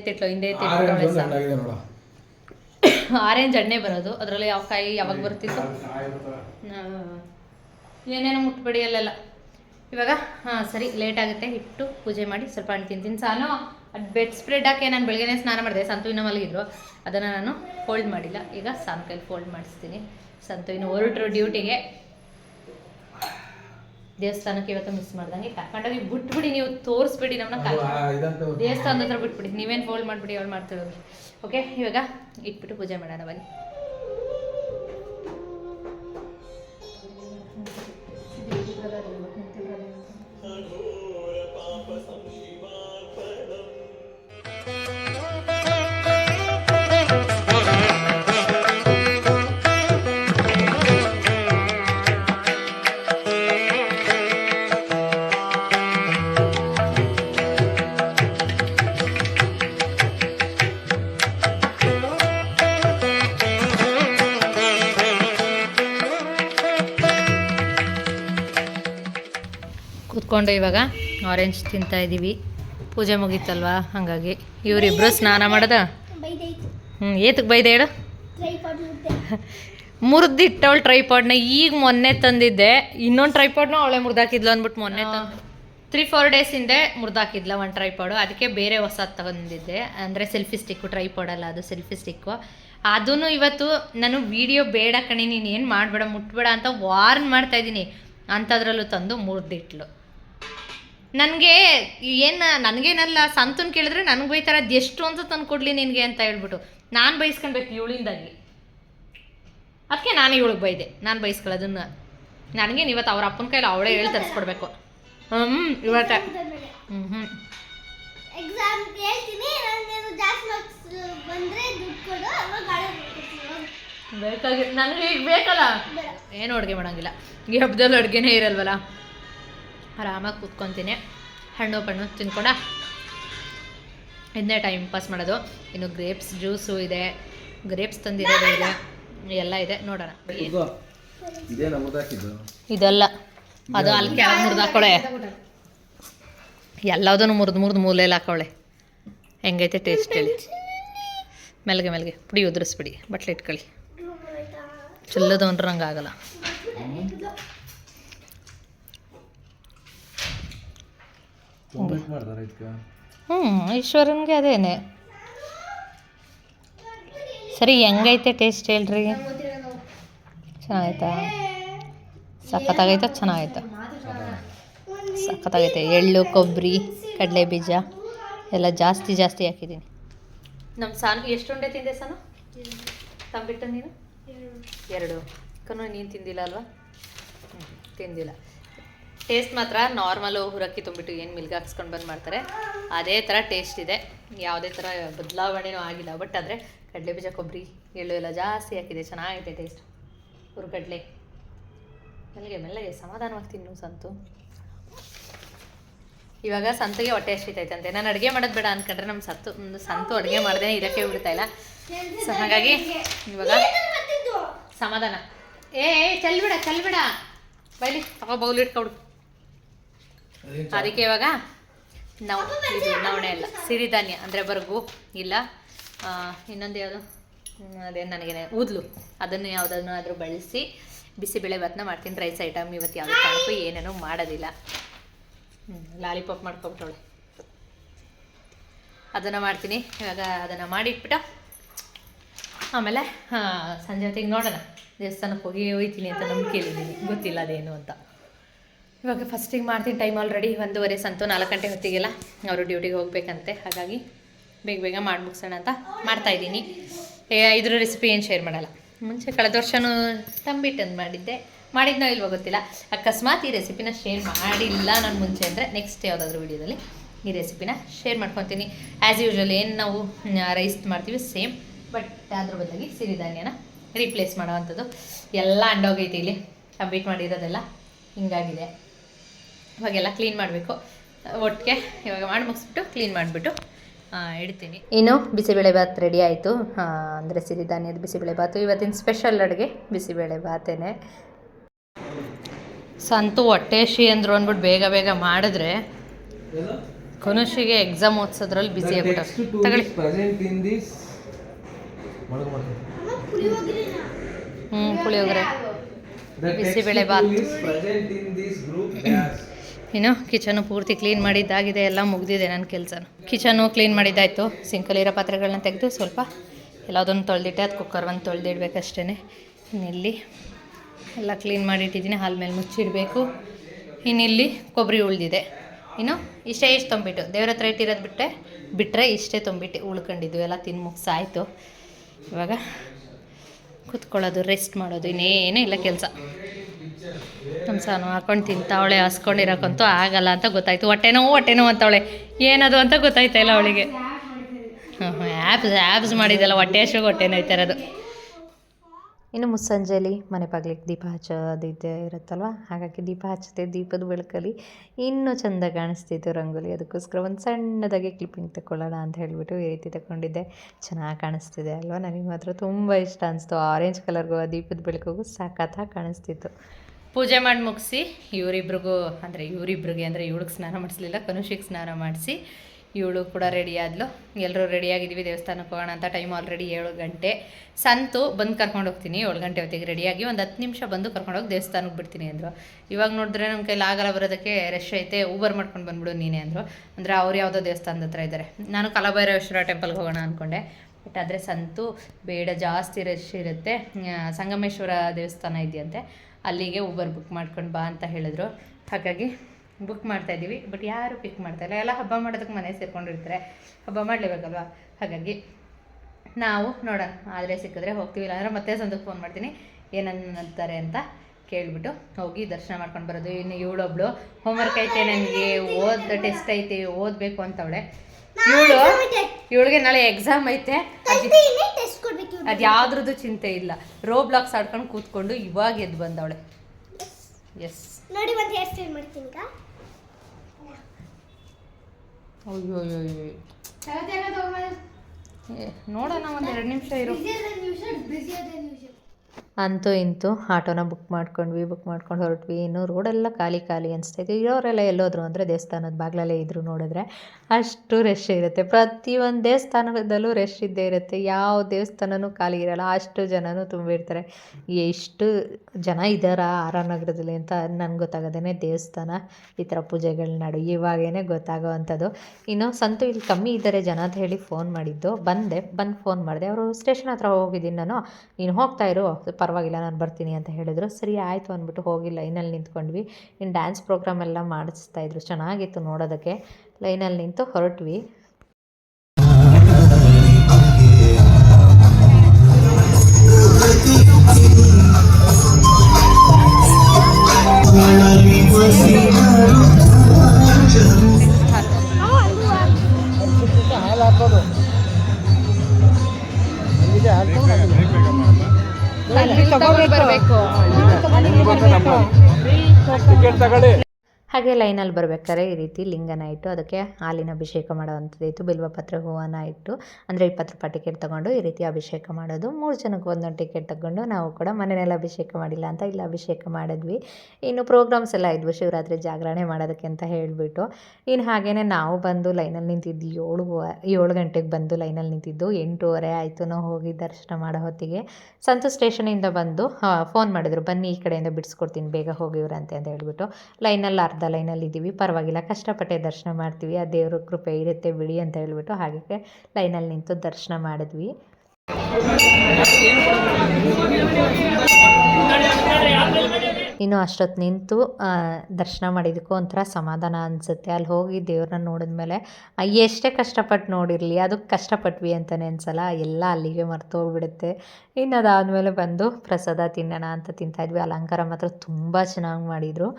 ತಿಟ್ಲು ಹಿಂದೆ ಸಾಕು ಆರೆಂಜ್ ಹಣ್ಣೆ ಬರೋದು. ಅದರಲ್ಲಿ ಯಾವ ಕಾಯಿ ಯಾವಾಗ ಬರ್ತಿತ್ತು? ಏನೇನು ಮುಟ್ಬೇಡಿ ಅಲ್ಲೆಲ್ಲ. ಇವಾಗ ಹಾಂ ಸರಿ ಲೇಟ್ ಆಗುತ್ತೆ. ಇಟ್ಟು ಪೂಜೆ ಮಾಡಿ ಸ್ವಲ್ಪ ಹಣ್ಣು ತಿಂತೀನಿ. ಸಾನು ಅದು ಬೆಡ್ ಸ್ಪ್ರೆಡ್ ಹಾಕಿ ನಾನು ಬೆಳಗ್ಗೆನೇ ಸ್ನಾನ ಮಾಡಿದೆ. ಸಂತು ಇನ್ನೂ ಮಲಗಿದ್ರು ಅದನ್ನು ನಾನು ಫೋಲ್ಡ್ ಮಾಡಿಲ್ಲ. ಈಗ ಸಾನು ಕೈಲಿ ಫೋಲ್ಡ್ ಮಾಡಿಸ್ತೀನಿ. ಸಂತು ಇನ್ನು ಹೊರಟ್ರು ಡ್ಯೂಟಿಗೆ ದೇವಸ್ಥಾನಕ್ಕೆ ಇವತ್ತು ಮಿಸ್ ಮಾಡ್ದಂಗೆ. ಕರ್ಕೊಂಡೋಗಿ ಬಿಟ್ಬಿಡಿ ನೀವು ತೋರಿಸ್ಬಿಡಿ ನಮ್ಮನ್ನ ದೇವಸ್ಥಾನದ ಹತ್ರ ಬಿಟ್ಬಿಡಿ. ನೀವೇನು ಫೋಲ್ಡ್ ಮಾಡಿಬಿಡಿ ಅವ್ಳು ಮಾಡ್ತಿರೋದು. ಓಕೆ ಇವಾಗ ಇಟ್ಬಿಟ್ಟು ಪೂಜೆ ಮಾಡೋಣ ಬನ್ನಿ. ಕೂತ್ಕೊಂಡು ಇವಾಗ ಆರೆಂಜ್ ತಿಂತಾ ಇದ್ದೀವಿ ಪೂಜೆ ಮುಗೀತಲ್ವಾ? ಹಾಗಾಗಿ ಇವರಿಬ್ಬರು ಸ್ನಾನ ಮಾಡೋದ? ಹ್ಞೂ ಏತಕ್ಕೆ ಬೈದೆ ಹೇಳು? ಮುರಿದಿಟ್ಟವಳು ಟ್ರೈಪಾಡ್ನ ಈಗ ಮೊನ್ನೆ ತಂದಿದ್ದೆ. ಇನ್ನೊಂದು ಟ್ರೈಪಾಡ್ನ ಅವಳೆ ಮುರಿದಾಕಿದ್ಲು ಅಂದ್ಬಿಟ್ಟು ಮೊನ್ನೆ ತಂದು ತ್ರೀ ಫೋರ್ ಡೇಸ್ ಹಿಂದೆ ಮುರಿದಾಕಿದ್ಲ ಒಂದು ಟ್ರೈಪಾಡು ಅದಕ್ಕೆ ಬೇರೆ ಹೊಸ ತಗೊಂಡಿದ್ದೆ. ಅಂದರೆ ಸೆಲ್ಫಿ ಸ್ಟಿಕ್ಕು ಟ್ರೈಪಾಡ್ ಅಲ್ಲ ಅದು ಸೆಲ್ಫಿ ಸ್ಟಿಕ್ಕು ಅದೂ ಇವತ್ತು ನಾನು ವಿಡಿಯೋ ಬೇಡ ಕಣಿ ನೀನು ಏನು ಮಾಡಬೇಡ ಮುಟ್ಬೇಡ ಅಂತ ವಾರ್ನ್ ಮಾಡ್ತಾ ಇದ್ದೀನಿ ಅಂಥದ್ರಲ್ಲೂ ತಂದು ಮುರಿದಿಟ್ಲು. ನನಗೆ ಏನು ನನಗೇನಲ್ಲ ಸಂತನ್ ಕೇಳಿದ್ರೆ ನನಗೆ ಬೈತಾರೆ ಎಷ್ಟು ಅಂತ ತಂದು ಕೊಡಲಿ ನಿನಗೆ ಅಂತ ಹೇಳ್ಬಿಟ್ಟು. ನಾನು ಬೈಸ್ಕೊಳ್ಬೇಕು ಇವಳಿಂದಾಗಿ. ಅದಕ್ಕೆ ನಾನು ಇವಳಿಗೆ ಬೈದೆ. ನಾನು ಬೈಸ್ಕೊಳ್ಳೋದನ್ನ. ನನಗೇನು ಇವತ್ತು ಅವ್ರ ಅಪ್ಪನ ಕೈಲಿ ಅವಳೇ ಹೇಳಿ ತರಿಸ್ಕೊಡ್ಬೇಕು. ಹ್ಞೂ ಇವತ್ತ. ಹ್ಞೂ ಹ್ಞೂ ನನಗೆ ಬೇಕಾಗಿ ನನಗೆ ಈಗ ಬೇಕಲ್ಲ? ಏನು ಅಡುಗೆ ಮಾಡೋಂಗಿಲ್ಲ. ಈ ಹಬ್ಬದಲ್ಲಿ ಅಡುಗೆನೇ ಇರಲ್ವಲ್ಲ? ಆರಾಮಾಗಿ ಕೂತ್ಕೊತೀನಿ. ಹಣ್ಣು ಪಣ್ಣು ತಿನ್ಕೊಂಡ. ಇದನ್ನೇ ಟೈಮ್ ಪಾಸ್ ಮಾಡೋದು. ಇನ್ನು ಗ್ರೇಪ್ಸ್ ಜ್ಯೂಸು ಇದೆ. ಗ್ರೇಪ್ಸ್ ತಂದಿರೋದು ಇದೆ. ಎಲ್ಲ ಇದೆ. ನೋಡೋಣ. ಇದೆಲ್ಲ. ಅದು ಅಲ್ಲಿ ಕೆಳಗೆ ಮುರಿದು ಹಾಕೊಳ್ಳೆ ಎಲ್ಲದನ್ನು ಮುರಿದು ಮುರಿದು ಮೂಲೆಯಲ್ಲಿ ಹಾಕೊಳ್ಳೆ ಹೆಂಗೈತೆ ಟೇಸ್ಟ್ ಹೇಳಿ. ಮೆಲ್ಗೆ ಮೆಲ್ಗೆ. ಪುಡಿ ಉದುರಿಸ್ಬಿಡಿ. ಬಟ್ಲೆ ಇಟ್ಕೊಳ್ಳಿ. ಚೆಲ್ಲದು ಅಂದ್ರೆ ಆಗಲ್ಲ. ಹ್ಞೂ ಈಶ್ವರನ್ಗೆ ಅದೇನೆ. ಸರಿ ಹೆಂಗೈತೆ ಟೇಸ್ಟ್ ಹೇಳ್ರಿ? ಚೆನ್ನಾಗೈತಾ? ಸಖತ್ತಾಗೈತ ಚೆನ್ನಾಗೈತೆ? ಸಖತ್ತಾಗೈತೆ. ಎಳ್ಳು ಕೊಬ್ಬರಿ ಕಡಲೆ ಬೀಜ ಎಲ್ಲ ಜಾಸ್ತಿ ಜಾಸ್ತಿ ಹಾಕಿದ್ದೀನಿ. ನಮ್ಮ ಸಾನು ಎಷ್ಟು ಉಂಡೆ ತಿಂದೆ ಸಾನು? ತಂಬಿಟ್ಟು ನೀನು? ಎರಡು. ಕನು ನೀನು ತಿಂದಿಲ್ಲ ಅಲ್ವಾ? ತಿಂದಿಲ್ಲ. ಟೇಸ್ಟ್ ಮಾತ್ರ ನಾರ್ಮಲು ಹುರಕ್ಕಿ ತುಂಬಿಟ್ಟು ಏನು ಮಿಲ್ಗೆ ಹಾಕ್ಸ್ಕೊಂಡು ಬಂದು ಮಾಡ್ತಾರೆ. ಅದೇ ಥರ ಟೇಸ್ಟ್ ಇದೆ. ಯಾವುದೇ ಥರ ಬದಲಾವಣೆನೂ ಆಗಿಲ್ಲ. ಬಟ್ ಆದರೆ ಕಡಲೆ ಬೀಜ ಕೊಬ್ಬರಿ ಎಳ್ಳು ಎಲ್ಲ ಜಾಸ್ತಿ ಹಾಕಿದೆ ಚೆನ್ನಾಗಿದೆ ಟೇಸ್ಟ್ ಹುರುಗಡ್ಲೆ. ಮೆಲ್ಲಗೆ ಮೆಲ್ಲಗೆ ಸಮಾಧಾನವಾಗಿ ತಿನ್ನು ಸಂತು. ಇವಾಗ ಸಂತಿಗೆ ಹೊಟ್ಟೆ ಹಸಿತೈತಂತೆ ನಾನು ಅಡುಗೆ ಮಾಡೋದು ಬೇಡ ಅಂದ್ಕೊಂಡ್ರೆ ನಮ್ಮ ಸತ್ತು ಒಂದು ಸಂತು ಅಡುಗೆ ಮಾಡದೇ ಇರೋಕ್ಕೆ ಬಿಡ್ತಾ ಇಲ್ಲ. ಸೊ ಹಾಗಾಗಿ ಇವಾಗ ಸಮಾಧಾನ. ಏ ಚಲ್ಬಿಡ, ಚೆಲ್ಬಿಡ. ಬೈಲಿ ತಗೋ ಬೌಲ್ ಇಟ್ಕೊಡು ಅದಕ್ಕೆ ಇವಾಗ ನಾವು ಇದು ನವಣೆ ಅಲ್ಲ ಸಿರಿಧಾನ್ಯ ಅಂದರೆ ಬರ್ಗು ಇಲ್ಲ. ಇನ್ನೊಂದು ಯಾವುದು? ಅದೇ ನನಗೆ ಊದ್ಲು. ಅದನ್ನು ಯಾವುದನ್ನಾದರೂ ಬಳಸಿ ಬಿಸಿಬೇಳೆ ಭಾತನ ಮಾಡ್ತೀನಿ. ರೈಸ್ ಐಟಮ್ ಇವತ್ತು ಯಾವುದೇ ಕಾರಣಕ್ಕೂ ಏನೇನೂ ಮಾಡೋದಿಲ್ಲ. ಲಾಲಿಪಾಪ್ ಮಾಡ್ಕೊಬಿಟ್ಟವಳೆ. ಅದನ್ನು ಮಾಡ್ತೀನಿ. ಇವಾಗ ಅದನ್ನು ಮಾಡಿಟ್ಬಿಟ್ಟು ಆಮೇಲೆ ಸಂಜೆ ಹೊತ್ತಿಗೆ ನೋಡೋಣ. ದೇವಸ್ಥಾನಕ್ಕೆ ಹೋಗಿ ಹೋಯ್ತೀನಿ ಅಂತ ನಂಬಿಕೆ ಇದ್ದೀನಿ. ಗೊತ್ತಿಲ್ಲ ಅದೇನು ಅಂತ. ಇವಾಗ ಫಸ್ಟಿಗೆ ಮಾಡ್ತೀನಿ ಟೈಮ್ ಆಲ್ರೆಡಿ ಒಂದೂವರೆ ಸಂತು ನಾಲ್ಕು ಗಂಟೆ ಹೊತ್ತಿಗೆಲ್ಲ ಅವರು ಡ್ಯೂಟಿಗೆ ಹೋಗ್ಬೇಕಂತೆ. ಹಾಗಾಗಿ ಬೇಗ ಬೇಗ ಮಾಡಿ ಮುಗಿಸೋಣ ಅಂತ ಮಾಡ್ತಾಯಿದ್ದೀನಿ ಇದ್ರ ರೆಸಿಪಿ ಏನು ಶೇರ್ ಮಾಡಲ್ಲ. ಮುಂಚೆ ಕಳೆದ ವರ್ಷವೂ ತಂಬಿಟ್ಟನ್ನು ಮಾಡಿದ್ದೆ. ಮಾಡಿದ್ನೋ ಇಲ್ವೋ ಗೊತ್ತಿಲ್ಲ. ಅಕಸ್ಮಾತ್ ಈ ರೆಸಿಪಿನ ಶೇರ್ ಮಾಡಿಲ್ಲ ನಾನು ಮುಂಚೆ ಅಂದರೆ ನೆಕ್ಸ್ಟ್ ಯಾವುದಾದ್ರೂ ವೀಡಿಯೋದಲ್ಲಿ ಈ ರೆಸಿಪಿನ ಶೇರ್ ಮಾಡ್ಕೊತೀನಿ. ಆ್ಯಸ್ ಯೂಶ್ವಲ್ ಏನು ನಾವು ರೈಸ್ ಮಾಡ್ತೀವಿ ಸೇಮ್ ಬಟ್ ಅದ್ರ ಬದಲಾಗಿ ಸಿರಿಧಾನ್ಯನ ರೀಪ್ಲೇಸ್ ಮಾಡೋವಂಥದ್ದು ಎಲ್ಲ ಅಂಡೋಗೈತೆ ಇಲ್ಲಿ. ಕಂಪ್ಲೀಟ್ ಮಾಡಿರೋದೆಲ್ಲ ಹಿಂಗಾಗಿದೆ. ಇವಾಗೆಲ್ಲ ಕ್ಲೀನ್ ಮಾಡಬೇಕು. ಒಟ್ಟಿಗೆ ಇವಾಗ ಮಾಡಿ ಮುಗಿಸ್ಬಿಟ್ಟು ಕ್ಲೀನ್ ಮಾಡಿಬಿಟ್ಟು ಇಡ್ತೀನಿ. ಇನ್ನು ಬಿಸಿಬೇಳೆ ಭಾತ್ ರೆಡಿ ಆಯಿತು. ಅಂದರೆ ಸಿರಿಧಾನ್ಯದ ಬಿಸಿಬೇಳೆ ಭಾತು. ಇವತ್ತಿನ ಸ್ಪೆಷಲ್ ಅಡುಗೆ ಬಿಸಿಬೇಳೆ ಭಾತೇನೆ. ಸಂತು ಹೊಟ್ಟೆ ಶಿ ಅಂದ್ರು ಅಂದ್ಬಿಟ್ಟು ಬೇಗ ಬೇಗ ಮಾಡಿದ್ರೆ ಕನುಷಿಗೆ ಎಕ್ಸಾಮ್ ಓದಿಸೋದ್ರಲ್ಲಿ ಬ್ಯುಸಿ ಆಗ್ಬಿಟ್ಟು ತಗೊಳ್ಳಿ. ಪ್ರೆಸೆಂಟ್ ಇನ್ ದಿಸ್ ಹ್ಞೂ ಪುಳಿಯೋಗರೆ. ಬಿಸಿಬೇಳೆ ಬಾತ್. ಇನ್ನು ಕಿಚನು ಪೂರ್ತಿ ಕ್ಲೀನ್ ಮಾಡಿದ್ದಾಗಿದೆ, ಎಲ್ಲ ಮುಗಿದಿದೆ ನನ್ನ ಕೆಲಸನ. Kitchen clean ಮಾಡಿದ್ದಾಯಿತು. ಸಿಂಕಲ್ಲಿರೋ ಪಾತ್ರೆಗಳನ್ನ ತೆಗೆದು ಸ್ವಲ್ಪ ಎಲ್ಲದನ್ನು ತೊಳೆದಿಟ್ಟೆ, ಅದು ಕುಕ್ಕರ್ ಒಂದು ತೊಳೆದಿಡ್ಬೇಕಷ್ಟೇ ಇನ್ನಿಲ್ಲಿ ಎಲ್ಲ ಕ್ಲೀನ್ ಮಾಡಿಟ್ಟಿದ್ದೀನಿ. ಹಾಲು ಮೇಲೆ ಮುಚ್ಚಿಡಬೇಕು. ಇನ್ನಿಲ್ಲಿ ಕೊಬ್ಬರಿ ಉಳಿದಿದೆ. ಇನ್ನು ಇಷ್ಟೇ ಇಷ್ಟು ತೊಂಬಿಟ್ಟು, ದೇವ್ರ ಹತ್ರ ಇಟ್ಟಿರೋದು ಬಿಟ್ಟೆ ಬಿಟ್ಟರೆ ಇಷ್ಟೇ ತೊಂಬಿಟ್ಟು ಉಳ್ಕೊಂಡಿದ್ವು ಎಲ್ಲ ತಿಂದು ಮುಗ್ಸಾಯಿತು. ಇವಾಗ ಕೂತ್ಕೊಳ್ಳೋದು ರೆಸ್ಟ್ ಮಾಡೋದು, ಇನ್ನೇನೇ ಇಲ್ಲ ಕೆಲಸ. ಕಂಸಾನು ಹಾಕೊಂಡು ತಿಂತಾವಳೆ ಹಸ್ಕೊಂಡಿರೋಕ್ಕಂತೂ ಆಗಲ್ಲ ಅಂತ ಗೊತ್ತಾಯ್ತು. ಹೊಟ್ಟೆ ನೋವು ಹೊಟ್ಟೆ ನೋವು ಅಂತವಳೆ ಏನದು ಅಂತ ಗೊತ್ತಾಯ್ತಾ ಇಲ್ಲ ಅವಳಿಗೆ. ಹ್ಞೂ ಹ್ಞೂ ಆ್ಯಪ್ಸ್ ಆ್ಯಪ್ಸ್ ಮಾಡಿದ್ದಲ್ಲ ಹೊಟ್ಟೆ ಅಷ್ಟು ಹೊಟ್ಟೆ ನೋಯ್ತಾ ಇರೋದು. ಇನ್ನು ಮುಸ್ಸಂಜೆಲಿ ಮನೆ ಪಾಗ್ಲಿಕ್ಕೆ ದೀಪ ಹಚ್ಚೋದು ಇದ್ದೇ ಇರುತ್ತಲ್ವ? ಹಾಗಾಗಿ ದೀಪ ಹಚ್ಚುತ್ತೆ, ದೀಪದ ಬೆಳಕಲ್ಲಿ. ಇನ್ನೂ ಚೆಂದ ಕಾಣಿಸ್ತಿತ್ತು ರಂಗೋಲಿ. ಅದಕ್ಕೋಸ್ಕರ ಒಂದು ಸಣ್ಣದಾಗಿ ಕ್ಲಿಪ್ಪಿಂಗ್ ತಗೊಳ್ಳೋಣ ಅಂತ ಹೇಳಿಬಿಟ್ಟು ಈ ರೀತಿ ತಗೊಂಡಿದ್ದೆ. ಚೆನ್ನಾಗಿ ಕಾಣಿಸ್ತಿದೆ ಅಲ್ವಾ? ನನಗೆ ಮಾತ್ರ ತುಂಬ ಇಷ್ಟ ಅನಿಸ್ತು. ಆರೆಂಜ್ ಕಲರ್ಗೂ ದೀಪದ ಬೆಳಕಿಗೂ ಸಖತ್ತಾಗಿ ಕಾಣಿಸ್ತಿತ್ತು. ಪೂಜೆ ಮಾಡಿ ಮುಗಿಸಿ ಇವರಿಬ್ರಿಗೂ, ಅಂದರೆ ಇವರಿಬ್ರಿಗೆ ಅಂದರೆ ಇವಳಿಗೆ ಸ್ನಾನ ಮಾಡಿಸ್ಲಿಲ್ಲ, ಕನುಷಿಗೆ ಸ್ನಾನ ಮಾಡಿಸಿ ಇವಳು ಕೂಡ ರೆಡಿ ಆದ್ಲು. ಎಲ್ಲರೂ ರೆಡಿಯಾಗಿದ್ದೀವಿ ದೇವಸ್ಥಾನಕ್ಕೆ ಹೋಗೋಣ ಅಂತ ಟೈಮ್ ಆಲ್ರೆಡಿ ಏಳು ಗಂಟೆ. ಸಂತು ಬಂದು ಕರ್ಕೊಂಡು ಹೋಗ್ತೀನಿ, ಏಳು ಗಂಟೆ ಹೊತ್ತಿಗೆ ರೆಡಿಯಾಗಿ ಒಂದು ಹತ್ತು ನಿಮಿಷ ಬಂದು ಕರ್ಕೊಂಡೋಗಿ ದೇವಸ್ಥಾನಕ್ಕೆ ಬಿಡ್ತೀನಿ ಅಂದರು. ಇವಾಗ ನೋಡಿದ್ರೆ ನಮ್ಮ ಕೈಲಿ ಆಗಲ್ಲ ಬರೋದಕ್ಕೆ ರಶ್ ಐತೆ ಊಬರ್ ಮಾಡ್ಕೊಂಡು ಬಂದ್ಬಿಡು ನೀನೇ ಅಂದರು. ಅಂದರೆ ಅವ್ರು ಯಾವುದೋ ದೇವಸ್ಥಾನದ ಹತ್ರ ಇದ್ದಾರೆ ನಾನು ಕಲಭೈರವೇಶ್ವರ ಟೆಂಪಲ್ಗೆ ಹೋಗೋಣ ಅಂದ್ಕೊಂಡೆ ಬಟ್ ಆದರೆ ಸಂತು ಬೇಡ, ಜಾಸ್ತಿ ರಶ್ ಇರುತ್ತೆ. ಸಂಗಮೇಶ್ವರ ದೇವಸ್ಥಾನ ಇದೆಯಂತೆ. ಅಲ್ಲಿಗೆ ಊಬರ್ ಬುಕ್ ಮಾಡ್ಕೊಂಡು ಬಾ ಅಂತ ಹೇಳಿದ್ರು. ಹಾಗಾಗಿ ಬುಕ್ ಮಾಡ್ತಾ ಇದ್ದೀವಿ. ಬಟ್ ಯಾರು ಪಿಕ್ ಮಾಡ್ತಾ ಇಲ್ಲ. ಎಲ್ಲ ಹಬ್ಬ ಮಾಡೋದಕ್ಕೆ ಮನೆ ಸೇರ್ಕೊಂಡಿರ್ತಾರೆ. ಹಬ್ಬ ಮಾಡಲೇಬೇಕಲ್ವಾ? ಹಾಗಾಗಿ ನಾವು ನೋಡೋಣ. ಆದರೆ ಸಿಕ್ಕಿದ್ರೆ ಹೋಗ್ತೀವಿ. ಇಲ್ಲಾಂದ್ರೆ ಮತ್ತೆ ಸಂದಕ್ಕೆ ಫೋನ್ ಮಾಡ್ತೀನಿ. ಏನಂತಾರೆ ಅಂತ ಕೇಳಿಬಿಟ್ಟು ಹೋಗಿ ದರ್ಶನ ಮಾಡ್ಕೊಂಡು ಬರೋದು. ಇನ್ನು ಇವಳೊಬ್ಳು ಹೋಮ್ವರ್ಕ್ ಐತೆ ನನಗೆ. ಓದ್ ಟೆಸ್ಟ್ ಐತೆ. ಓದಬೇಕು ಅಂತವಳೆ ಇವಳು? ಇವಳಿಗೆ ನಾಳೆ ಎಕ್ಸಾಮ್ ಐತೆ. ಅದು ಯಾವ್ದ್ರದ್ದು ಚಿಂತೆ ಇಲ್ಲ. ರೋ ಬ್ಲಾಕ್ಸ್ ಆಡ್ಕೊಂಡು ಕೂತ್ಕೊಂಡು ಇವಾಗ ಎದ್ದು ಬಂದವಳೆ. ಎಸ್ ನೋಡಿ ಮತ್ತೆ ಹೇರ್ ಸ್ಟೈಲ್ ಮಾಡ್ತೀನಿ ಈಗ. ಅಯ್ಯೋ ಅಯ್ಯೋ ನೋಡೋಣ ಒಂದು ಎರಡು ನಿಮಿಷ ಇರು ಅಂತೂ ಇಂತೂ ಆಟೋನ ಬುಕ್ ಮಾಡ್ಕೊಂಡ್ವಿ, ಬುಕ್ ಮಾಡ್ಕೊಂಡು ಹೊರಟ್ವಿ. ಇನ್ನು ರೋಡೆಲ್ಲ ಖಾಲಿ ಖಾಲಿ ಅನಿಸ್ತೈತೆ ಇರೋರೆಲ್ಲ ಎಲ್ಲೋದ್ರು ಅಂದರೆ ದೇವಸ್ಥಾನದ ಬಾಗ್ಲಲ್ಲೇ ಇದ್ರು ನೋಡಿದ್ರೆ ಅಷ್ಟು ರಶ್ ಇರುತ್ತೆ. ಪ್ರತಿಯೊಂದು ದೇವಸ್ಥಾನದಲ್ಲೂ ರಶ್ ಇದ್ದೇ ಇರುತ್ತೆ. ಯಾವ ದೇವಸ್ಥಾನವೂ ಖಾಲಿ ಇರಲ್ಲ. ಅಷ್ಟು ಜನನೂ ತುಂಬಿರ್ತಾರೆ. ಎಷ್ಟು ಜನ ಇದ್ದಾರಾ ಆರ್ ಆರ್ ನಗರದಲ್ಲಿ ಅಂತ ನನಗೆ ಗೊತ್ತಾಗೋದೇ ದೇವಸ್ಥಾನ, ಈ ಥರ ಪೂಜೆಗಳು ನಡು ಇವಾಗೇನೆ ಗೊತ್ತಾಗೋ ಅಂಥದ್ದು ಇನ್ನು ಸಂತು ಇಲ್ಲಿ ಕಮ್ಮಿ ಇದ್ದಾರೆ ಜನ ಅಂತ ಹೇಳಿ ಫೋನ್ ಮಾಡಿದ್ದು. ಬಂದೆ, ಬಂದು ಫೋನ್ ಮಾಡಿದೆ. ಅವರು ಸ್ಟೇಷನ್ ಹತ್ರ ಹೋಗಿದ್ದೀನಿ ನಾನು. ನೀನು ಹೋಗ್ತಾ ಇರು. ಪರವಾಗಿಲ್ಲ, ನಾನು ಬರ್ತೀನಿ ಅಂತ ಹೇಳಿದ್ರು. ಸರಿ, ಆಯಿತು ಅಂದ್ಬಿಟ್ಟು ಹೋಗಿ ಲೈನಲ್ಲಿ ನಿಂತ್ಕೊಂಡ್ವಿ. ಇನ್ನು ಡ್ಯಾನ್ಸ್ ಪ್ರೋಗ್ರಾಮ್ ಎಲ್ಲ ಮಾಡಿಸ್ತಾ ಇದ್ರು. ಚೆನ್ನಾಗಿತ್ತು ನೋಡೋದಕ್ಕೆ. ಲೈನಲ್ಲಿ ನಿಂತು ಹೊರಟ್ವಿ. ಟಿಕೆಟ್ ತಗೊಳ್ಳಿ ಹಾಗೆ ಲೈನಲ್ಲಿ ಬರ್ಬೇಕಾದ್ರೆ ಈ ರೀತಿ ಲಿಂಗನ ಇಟ್ಟು ಅದಕ್ಕೆ ಹಾಲಿನ ಅಭಿಷೇಕ ಮಾಡೋವಂಥದ್ದು ಇತ್ತು. ಬಿಲ್ವಪತ್ರ ಹೂವನ್ನ ಇಟ್ಟು, ಅಂದರೆ ಇಪ್ಪತ್ತು ರೂಪಾಯಿ ಟಿಕೆಟ್ ತೊಗೊಂಡು ಈ ರೀತಿ ಅಭಿಷೇಕ ಮಾಡೋದು. ಮೂರು ಜನಕ್ಕೆ ಒಂದೊಂದು ಟಿಕೆಟ್ ತಗೊಂಡು ನಾವು ಕೂಡ ಮನೆಯಲ್ಲಿ ಅಭಿಷೇಕ ಮಾಡಿಲ್ಲ ಅಂತ ಇಲ್ಲ ಅಭಿಷೇಕ ಮಾಡಿದ್ವಿ. ಇನ್ನು ಪ್ರೋಗ್ರಾಮ್ಸ್ ಎಲ್ಲ ಇದ್ವು, ಶಿವರಾತ್ರಿ ಜಾಗರಣೆ ಮಾಡೋದಕ್ಕೆ ಅಂತ ಹೇಳಿಬಿಟ್ಟು. ಇನ್ನು ಹಾಗೇ ನಾವು ಬಂದು ಲೈನಲ್ಲಿ ನಿಂತಿದ್ದು ಏಳು ಏಳು ಗಂಟೆಗೆ ಬಂದು ಲೈನಲ್ಲಿ ನಿಂತಿದ್ದು. ಎಂಟೂವರೆ ಆಯಿತು ಹೋಗಿ ದರ್ಶನ ಮಾಡೋ ಹೊತ್ತಿಗೆ. ಸಂತು ಸ್ಟೇಷನಿಂದ ಬಂದು ಫೋನ್ ಮಾಡಿದ್ರು. ಬನ್ನಿ ಈ ಕಡೆಯಿಂದ ಬಿಡಿಸ್ಕೊಡ್ತೀನಿ, ಬೇಗ ಹೋಗಿವ್ರಂತೆ ಅಂತ ಹೇಳ್ಬಿಟ್ಟು. ಲೈನಲ್ಲಿ ಅರ್ಧ ಲೈನಲ್ಲಿ ಇದ್ದೀವಿ. ಪರವಾಗಿಲ್ಲ, ಕಷ್ಟಪಟ್ಟೆ ದರ್ಶನ ಮಾಡ್ತೀವಿ. ಆ ದೇವ್ರ ಕೃಪೆ ಇರುತ್ತೆ ಬಿಡಿ ಅಂತ ಹೇಳ್ಬಿಟ್ಟು ಹಾಗೆ ಲೈನಲ್ಲಿ ನಿಂತು ದರ್ಶನ ಮಾಡಿದ್ವಿ. ಇನ್ನು ಅಷ್ಟೊತ್ತು ನಿಂತು ದರ್ಶನ ಮಾಡಿದ್ದಕ್ಕೂ ಒಂಥರ ಸಮಾಧಾನ ಅನಿಸುತ್ತೆ. ಅಲ್ಲಿ ಹೋಗಿ ದೇವ್ರನ್ನ ನೋಡಿದ್ಮೇಲೆ ಎಷ್ಟೇ ಕಷ್ಟಪಟ್ಟು ನೋಡಿರಲಿ ಅದಕ್ಕೆ ಕಷ್ಟಪಟ್ವಿ ಅಂತಲೇ ಅನ್ಸಲ್ಲ ಎಲ್ಲ ಅಲ್ಲಿಗೆ ಮರೆತು ಹೋಗ್ಬಿಡುತ್ತೆ ಇನ್ನು ಅದಾದಮೇಲೆ ಬಂದು ಪ್ರಸಾದ ತಿನ್ನೋಣ ಅಂತ ತಿಂತಾಯಿದ್ವಿ ಅಲಂಕಾರ ಮಾತ್ರ ತುಂಬ ಚೆನ್ನಾಗಿ ಮಾಡಿದರು.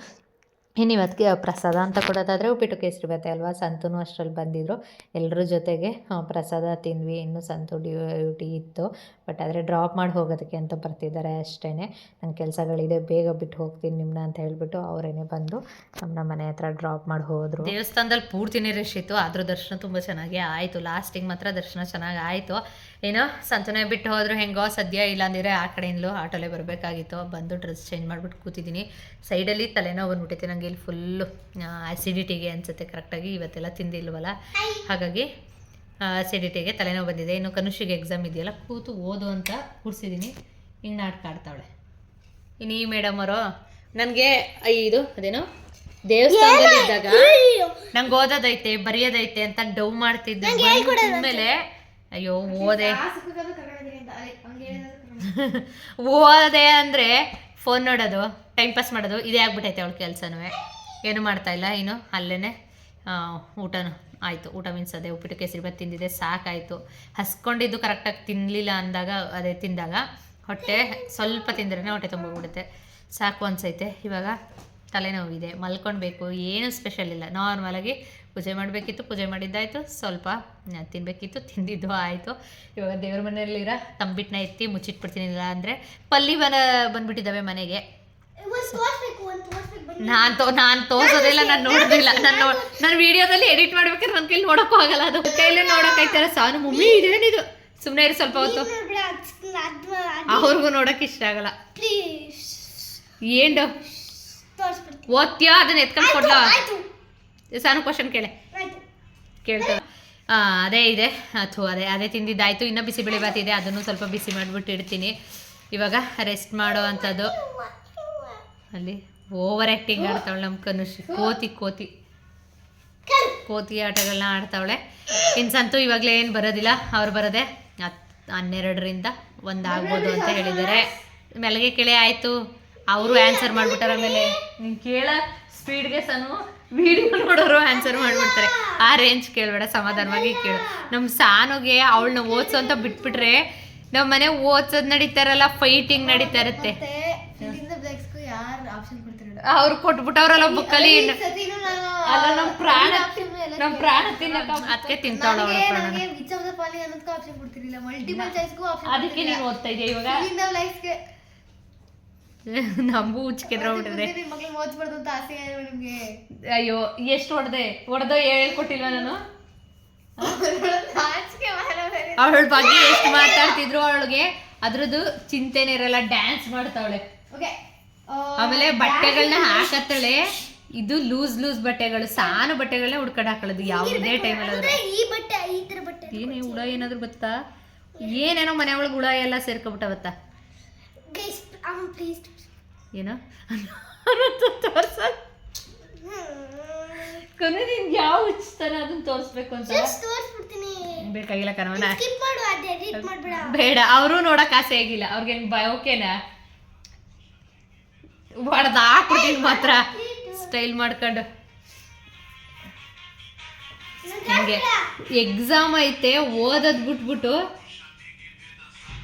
ಇನ್ನು ಇವತ್ತಿಗೆ ಪ್ರಸಾದ ಅಂತ ಕೊಡೋದಾದರೆ ಉಪ್ಪಿಟ್ಟು ಕೇಸರಿ ಬಾತೆ ಅಲ್ವಾ? ಸಂತೂ ಅಷ್ಟರಲ್ಲಿ ಬಂದಿದ್ದರು ಎಲ್ಲರ ಜೊತೆಗೆ ಪ್ರಸಾದ ತಿಂದ್ವಿ. ಇನ್ನು ಸಂತು ಡ್ಯೂಟಿ ಇತ್ತು. ಬಟ್ ಆದರೆ ಡ್ರಾಪ್ ಮಾಡಿ ಹೋಗೋದಕ್ಕೆ ಅಂತ ಬರ್ತಿದ್ದಾರೆ ಅಷ್ಟೇ ನನ್ನ ಕೆಲಸಗಳಿದೆ, ಬೇಗ ಬಿಟ್ಟು ಹೋಗ್ತೀನಿ ನಿಮ್ಮನ್ನ ಅಂತ ಹೇಳಿಬಿಟ್ಟು ಅವರೇನೆ ಬಂದು ನಮ್ಮ ಮನೆ ಹತ್ರ ಡ್ರಾಪ್ ಮಾಡಿ ಹೋದರು. ದೇವಸ್ಥಾನದಲ್ಲಿ ಪೂರ್ತಿನೇ ರಶ್ ಇತ್ತು. ಆದರೂ ದರ್ಶನ ತುಂಬ ಚೆನ್ನಾಗಿ ಆಯಿತು. ಲಾಸ್ಟಿಗೆ ಮಾತ್ರ ದರ್ಶನ ಚೆನ್ನಾಗಿ ಆಯಿತು. ಏನೋ ಸಂತನೇ ಬಿಟ್ಟು ಹೋದ್ರು ಹೆಂಗೋ ಸದ್ಯ ಇಲ್ಲಾಂದಿದ್ರೆ ಆ ಕಡೆಯಿಂದಲೂ ಆಟೋಲೇ ಬರಬೇಕಾಗಿತ್ತು. ಬಂದು ಡ್ರೆಸ್ ಚೇಂಜ್ ಮಾಡಿಬಿಟ್ಟು ಕೂತಿದ್ದೀನಿ. ಸೈಡಲ್ಲಿ ತಲೆನೋವು ಬಂದ್ಬಿಟ್ಟೈತೆ ನನಗೆ ಇಲ್ಲಿ ಫುಲ್ಲು ಆ್ಯಸಿಡಿಟಿಗೆ ಅನಿಸುತ್ತೆ ಕರೆಕ್ಟಾಗಿ. ಇವತ್ತೆಲ್ಲ ತಿಂದಿಲ್ವಲ್ಲ? ಹಾಗಾಗಿ ಆ್ಯಸಿಡಿಟಿಗೆ ತಲೆನೋವು ಬಂದಿದೆ. ಇನ್ನು ಕನುಷಿಗೆ ಎಕ್ಸಾಮ್ ಇದೆಯಲ್ಲ ಕೂತು ಓದು ಅಂತ ಕೂಡ್ಸಿದ್ದೀನಿ ಹಿಂಗೆ ನಾಟಕ ಆಡ್ತಾವಳೆ ಇನ್ನು ಈ ಮೇಡಮ್ ಅವರು ನನಗೆ ಇದು ಅದೇನೋ? ದೇವಸ್ಥಾನದಲ್ಲಿ ಇದ್ದಾಗ ನಂಗೆ ಓದೋದೈತೆ ಬರೆಯೋದೈತೆ ಅಂತ ಡವ್ ಮಾಡ್ತಿದ್ದೆ. ಮೇಲೆ ಅಯ್ಯೋ ಓದೆ. ಓದೆ ಅಂದರೆ ಫೋನ್ ನೋಡೋದು ಟೈಮ್ ಪಾಸ್ ಮಾಡೋದು ಇದೇ ಆಗ್ಬಿಟ್ಟೈತೆ ಅವಳ ಕೆಲಸನೂ. ಏನು ಮಾಡ್ತಾ ಇಲ್ಲ ಇನ್ನು ಅಲ್ಲೇ ಊಟನೂ ಆಯಿತು. ಊಟ ಮೀನ್ಸ್ ಅದೇ ಉಪ್ಪಿಟ್ಟು ಕೇಸರಿಬಾತ್ ತಿಂದಿದೆ ಸಾಕಾಯಿತು. ಹಸ್ಕೊಂಡಿದ್ದು ಕರೆಕ್ಟಾಗಿ ತಿನ್ನಲಿಲ್ಲ ಅಂದಾಗ ಅದೇ ತಿಂದಾಗ ಹೊಟ್ಟೆ ಸ್ವಲ್ಪ ತಿಂದ್ರೇ ಹೊಟ್ಟೆ ತುಂಬೋಗ್ಬಿಡುತ್ತೆ ಸಾಕು ಅನ್ಸೈತೆ. ಇವಾಗ ತಲೆನೋವಿದೆ ಮಲ್ಕೊಳ್ಬೇಕು ಏನು ಸ್ಪೆಷಲ್ ಇಲ್ಲ. ನಾರ್ಮಲಾಗಿ ಪೂಜೆ ಮಾಡಬೇಕಿತ್ತು ಪೂಜೆ ಮಾಡಿದ್ದಾಯಿತು. ಸ್ವಲ್ಪ ತಿನ್ನಬೇಕಿತ್ತು ತಿನ್ಬೇಕಿತ್ತು ತಿಂದಿದ್ದು ಆಯಿತು. ಇವಾಗ ದೇವ್ರ ಮನೆಯಲ್ಲಿರೋ ತಂಬಿಟ್ಟನ್ನ ಎತ್ತಿ ಮುಚ್ಚಿಟ್ಬಿಡ್ತೀನಿ ಇಲ್ಲ ಅಂದರೆ ಪಲ್ಲಿ ಬನ ಬಂದ್ಬಿಟ್ಟಿದ್ದಾವೆ ಮನೆಗೆ. ನಾನು ತೋ ನಾನು ತೋರ್ಸೋದಿಲ್ಲ ನಾನು ನೋಡೋದಿಲ್ಲ. ನಾನು ನೋಡ್ ನಾನು ವಿಡಿಯೋದಲ್ಲಿ ಎಡಿಟ್ ಮಾಡ್ಬೇಕಾದ್ರೆ ನನ್ನ ಕೈಲಿ ನೋಡೋಕ್ಕೂ ಆಗಲ್ಲ. ಅದು ಕೈಲೇ ನೋಡೋಕೈತಾರ ಸಾನು ಮಮ್ಮಿ ಇದೇನಿದು? ಸುಮ್ಮನೆ ಇರು ಸ್ವಲ್ಪ ಹೊತ್ತು. ಅವ್ರಿಗೂ ನೋಡೋಕೆ ಇಷ್ಟ ಆಗಲ್ಲ. ಏನ್ ಓದ್ತೀಯಾ? ಅದನ್ನ ಎತ್ಕೊಂಡು ಕೊಡ್ಲಾ? ಸಾನು ಕ್ವಶನ್ ಕೇಳೆ. ಕೇಳ್ತಾ ಅದೇ ಇದೆ. ಅಥವಾ ಅದೇ ಅದೇ ತಿಂದಿದ್ದಾಯ್ತು. ಇನ್ನೂ ಬಿಸಿಬೇಳೆ ಬಾತ್ ಇದೆ. ಅದನ್ನು ಸ್ವಲ್ಪ ಬಿಸಿ ಮಾಡಿಬಿಟ್ಟು ಇಡ್ತೀನಿ. ಇವಾಗ ರೆಸ್ಟ್ ಮಾಡೋ ಅಂಥದ್ದು. ಅಲ್ಲಿ ಓವರ್ ಆ್ಯಕ್ಟಿಂಗ್ ಆಡ್ತಾವಳೆ ನಮ್ಮ ಕನುಷ್. ಕೋತಿ ಕೋತಿ. ಕೋತಿ ಆಟಗಳನ್ನ ಆಡ್ತಾವಳೆ. ಇನ್ಸಂತೂ ಇವಾಗಲೇ ಏನು ಬರೋದಿಲ್ಲ. ಅವ್ರು ಬರೋದೆ ಹತ್ತು ಹನ್ನೆರಡರಿಂದ ಒಂದು ಆಗ್ಬೋದು ಅಂತ ಹೇಳಿದ್ದಾರೆ. ಮೆಲಗೆ ಕೆಳೆ ಆಯಿತು. ಅವರು ಆನ್ಸರ್ ಮಾಡಿಬಿಟ್ಟಾರೆ ಆಮೇಲೆ. ನೀನು ಕೇಳ ಸ್ಪೀಡ್ಗೆ ಸನು. ವಿಡಿಯೋ ನೋಡೋರು ಆನ್ಸರ್ ಮಾಡ್ಬಿಡ್ತಾರೆ. ಆ ರೇಂಜ್ ಕೇಳಬೇಡ ಸಮಾಧಾನವಾಗಿ ಕೇಳು. ನಮ್ಮ ಸಾನುಗೆ ಅವಳನ್ನ ಓದ್ಸೋ ಅಂತ ಬಿಟ್ಬಿಟ್ರೆ ನಮ್ಮ ಮನೆ ಓದ್ಸೋದ್ ನಡೀತಾರಲ್ಲ ಫೈಟಿಂಗ್ ನಡೀತಾ ಇರುತ್ತೆ ಅವ್ರು ಕೊಟ್ಬಿಟ್ಟವ್ರಲ್ಲ ಬುಕ್ಕಲ್ಲಿ. ಅಲ್ಲ ನಮ್ಮ ಪ್ರಾಣ ನಮ್ಮ ಪ್ರಾಣ ತಿನ್ನಕ ಅದಕ್ಕೆ ತಿಂತಾವಳ ಅವಳ ಪ್ರಾಣ ಅದಕ್ಕೆ ನೀನು ಓದ್ತಾ ಇದೆಯಾ ಇವಾಗ? ನಮಗೂ ಉಚ್ಕೆದ್ರ ಬಿಟ್ಟಿದೆ ಮಗಳಿಗೆ ಓದ್ಬಾರ್ದು ಅಂತ ಆಸೆ ಇದೆ ನಿಮ್ಗೆ. ಅಯ್ಯೋ ಎಷ್ಟು ಹೊಡೆದೆ? ಹೊಡೆದೋ ಹೇಳ್ಕೊಟ್ಟಿಲ್ವ ನಾನು. ಅವಳ ಬಗ್ಗೆ ಎಷ್ಟು ಮಾತಾಡ್ತಿದ್ರು ಅವಳಿಗೆ ಅದ್ರದ್ದು ಚಿಂತೆನೇ ಇರಲ್ಲ ಡ್ಯಾನ್ಸ್ ಮಾಡ್ತಾವಳೆ. ಆಮೇಲೆ ಬಟ್ಟೆಗಳನ್ನ ಹಾಕತ್ತಳೆ. ಇದು ಲೂಸ್ ಲೂಸ್ ಬಟ್ಟೆಗಳು ಸಾನು ಬಟ್ಟೆಗಳನ್ನ ಹುಡ್ಕಡ್ ಹಾಕೊಳ್ಳೋದು ಯಾವುದೇ ಟೈಮಲ್ಲಿ ಏನೇ ಹುಳ ಏನಾದ್ರು ಬತ್ತಾ ಏನೇನೋ ಮನೆ ಒಳಗೆ ಹುಳ ಎಲ್ಲ ಐ ಪ್ಲೀಸ್ ಏನೋ? ತೋರ್ಸ. ಕೊನೆ ನೀನ್ ಯಾವ ಉಚ್ತಾನ ಅದನ್ನ ತೋರಿಸ್ಬೇಕು ಅಂತ? ತೋರಿಸ್ಬಿಡ್ತೀನಿ. ಬೇಕಾಗಿಲ್ಲ ಕಣವನ ಬೇಡ ಅವರು ನೋಡಕ್ ಆಸೆ ಆಗಿಲ್ಲ. ಅವ್ರಿಗೇನು ಬಾಯ್ ಓಕೆನಾ? ಹೊಡೆದ ಹಾಕ್ಬಿಡ್ತೀನಿ ಮಾತ್ರ. ಸ್ಟೈಲ್ ಮಾಡ್ಕೊಂಡು. ಹಿಂಗೆ. ಎಕ್ಸಾಮ್ ಐತೆ ಓದೋದ್ ಬಿಟ್ಬಿಟ್ಟು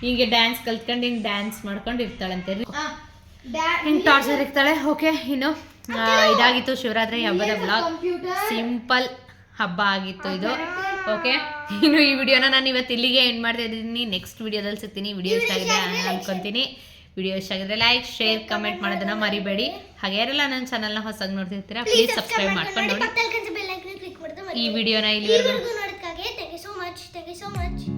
ಹಿಂಗೆ ಡ್ಯಾನ್ಸ್ ಕಲ್ತ್ಕೊಂಡು ಹಿಂಗೆ ಡ್ಯಾನ್ಸ್ ಮಾಡ್ಕೊಂಡು ಇರ್ತಾಳಂತೆ. ಹಿಂಗೆ ಟಾರ್ಚರ್ ಇರ್ತಾಳೆ? ಓಕೆ ಇನ್ನು ಇದಾಗಿತ್ತು ಶಿವರಾತ್ರಿ ಹಬ್ಬದ ಬ್ಲಾಗ್ ಸಿಂಪಲ್ ಹಬ್ಬ ಆಗಿತ್ತು ಇದು. ಓಕೆ ಇನ್ನು ಈ ವಿಡಿಯೋನ ನಾನು ಇವತ್ತು ಇಲ್ಲಿಗೆ ಎಂಡ್ ಮಾಡ್ತಾ ಇದ್ದೀನಿ. ನೆಕ್ಸ್ಟ್ ವಿಡಿಯೋದಲ್ಲಿ ಸಿಗ್ತೀನಿ. ವಿಡಿಯೋ ಇಷ್ಟ ಆಗಿದೆ ಅನ್ಕೊಂತೀನಿ. ವಿಡಿಯೋ ಇಷ್ಟ ಆಗಿದ್ರೆ ಲೈಕ್ ಶೇರ್ ಕಮೆಂಟ್ ಮಾಡೋದನ್ನ ಮರಿಬೇಡಿ. ಹಾಗೆ ಯಾರೆಲ್ಲ ನನ್ನ ಚಾನಲ್ನ ಹೊಸಾಗಿ ನೋಡ್ತಿರ್ತೀರಾ ಪ್ಲೀಸ್ ಸಬ್ಸ್ಕ್ರೈಬ್ ಮಾಡ್ಕೊಂಡು ನೋಡಿ. ಈ ವಿಡಿಯೋನ ಇಲ್ಲಿ ನೋಡೋದಕ್ಕಾಗಿ thank you so much thank you so much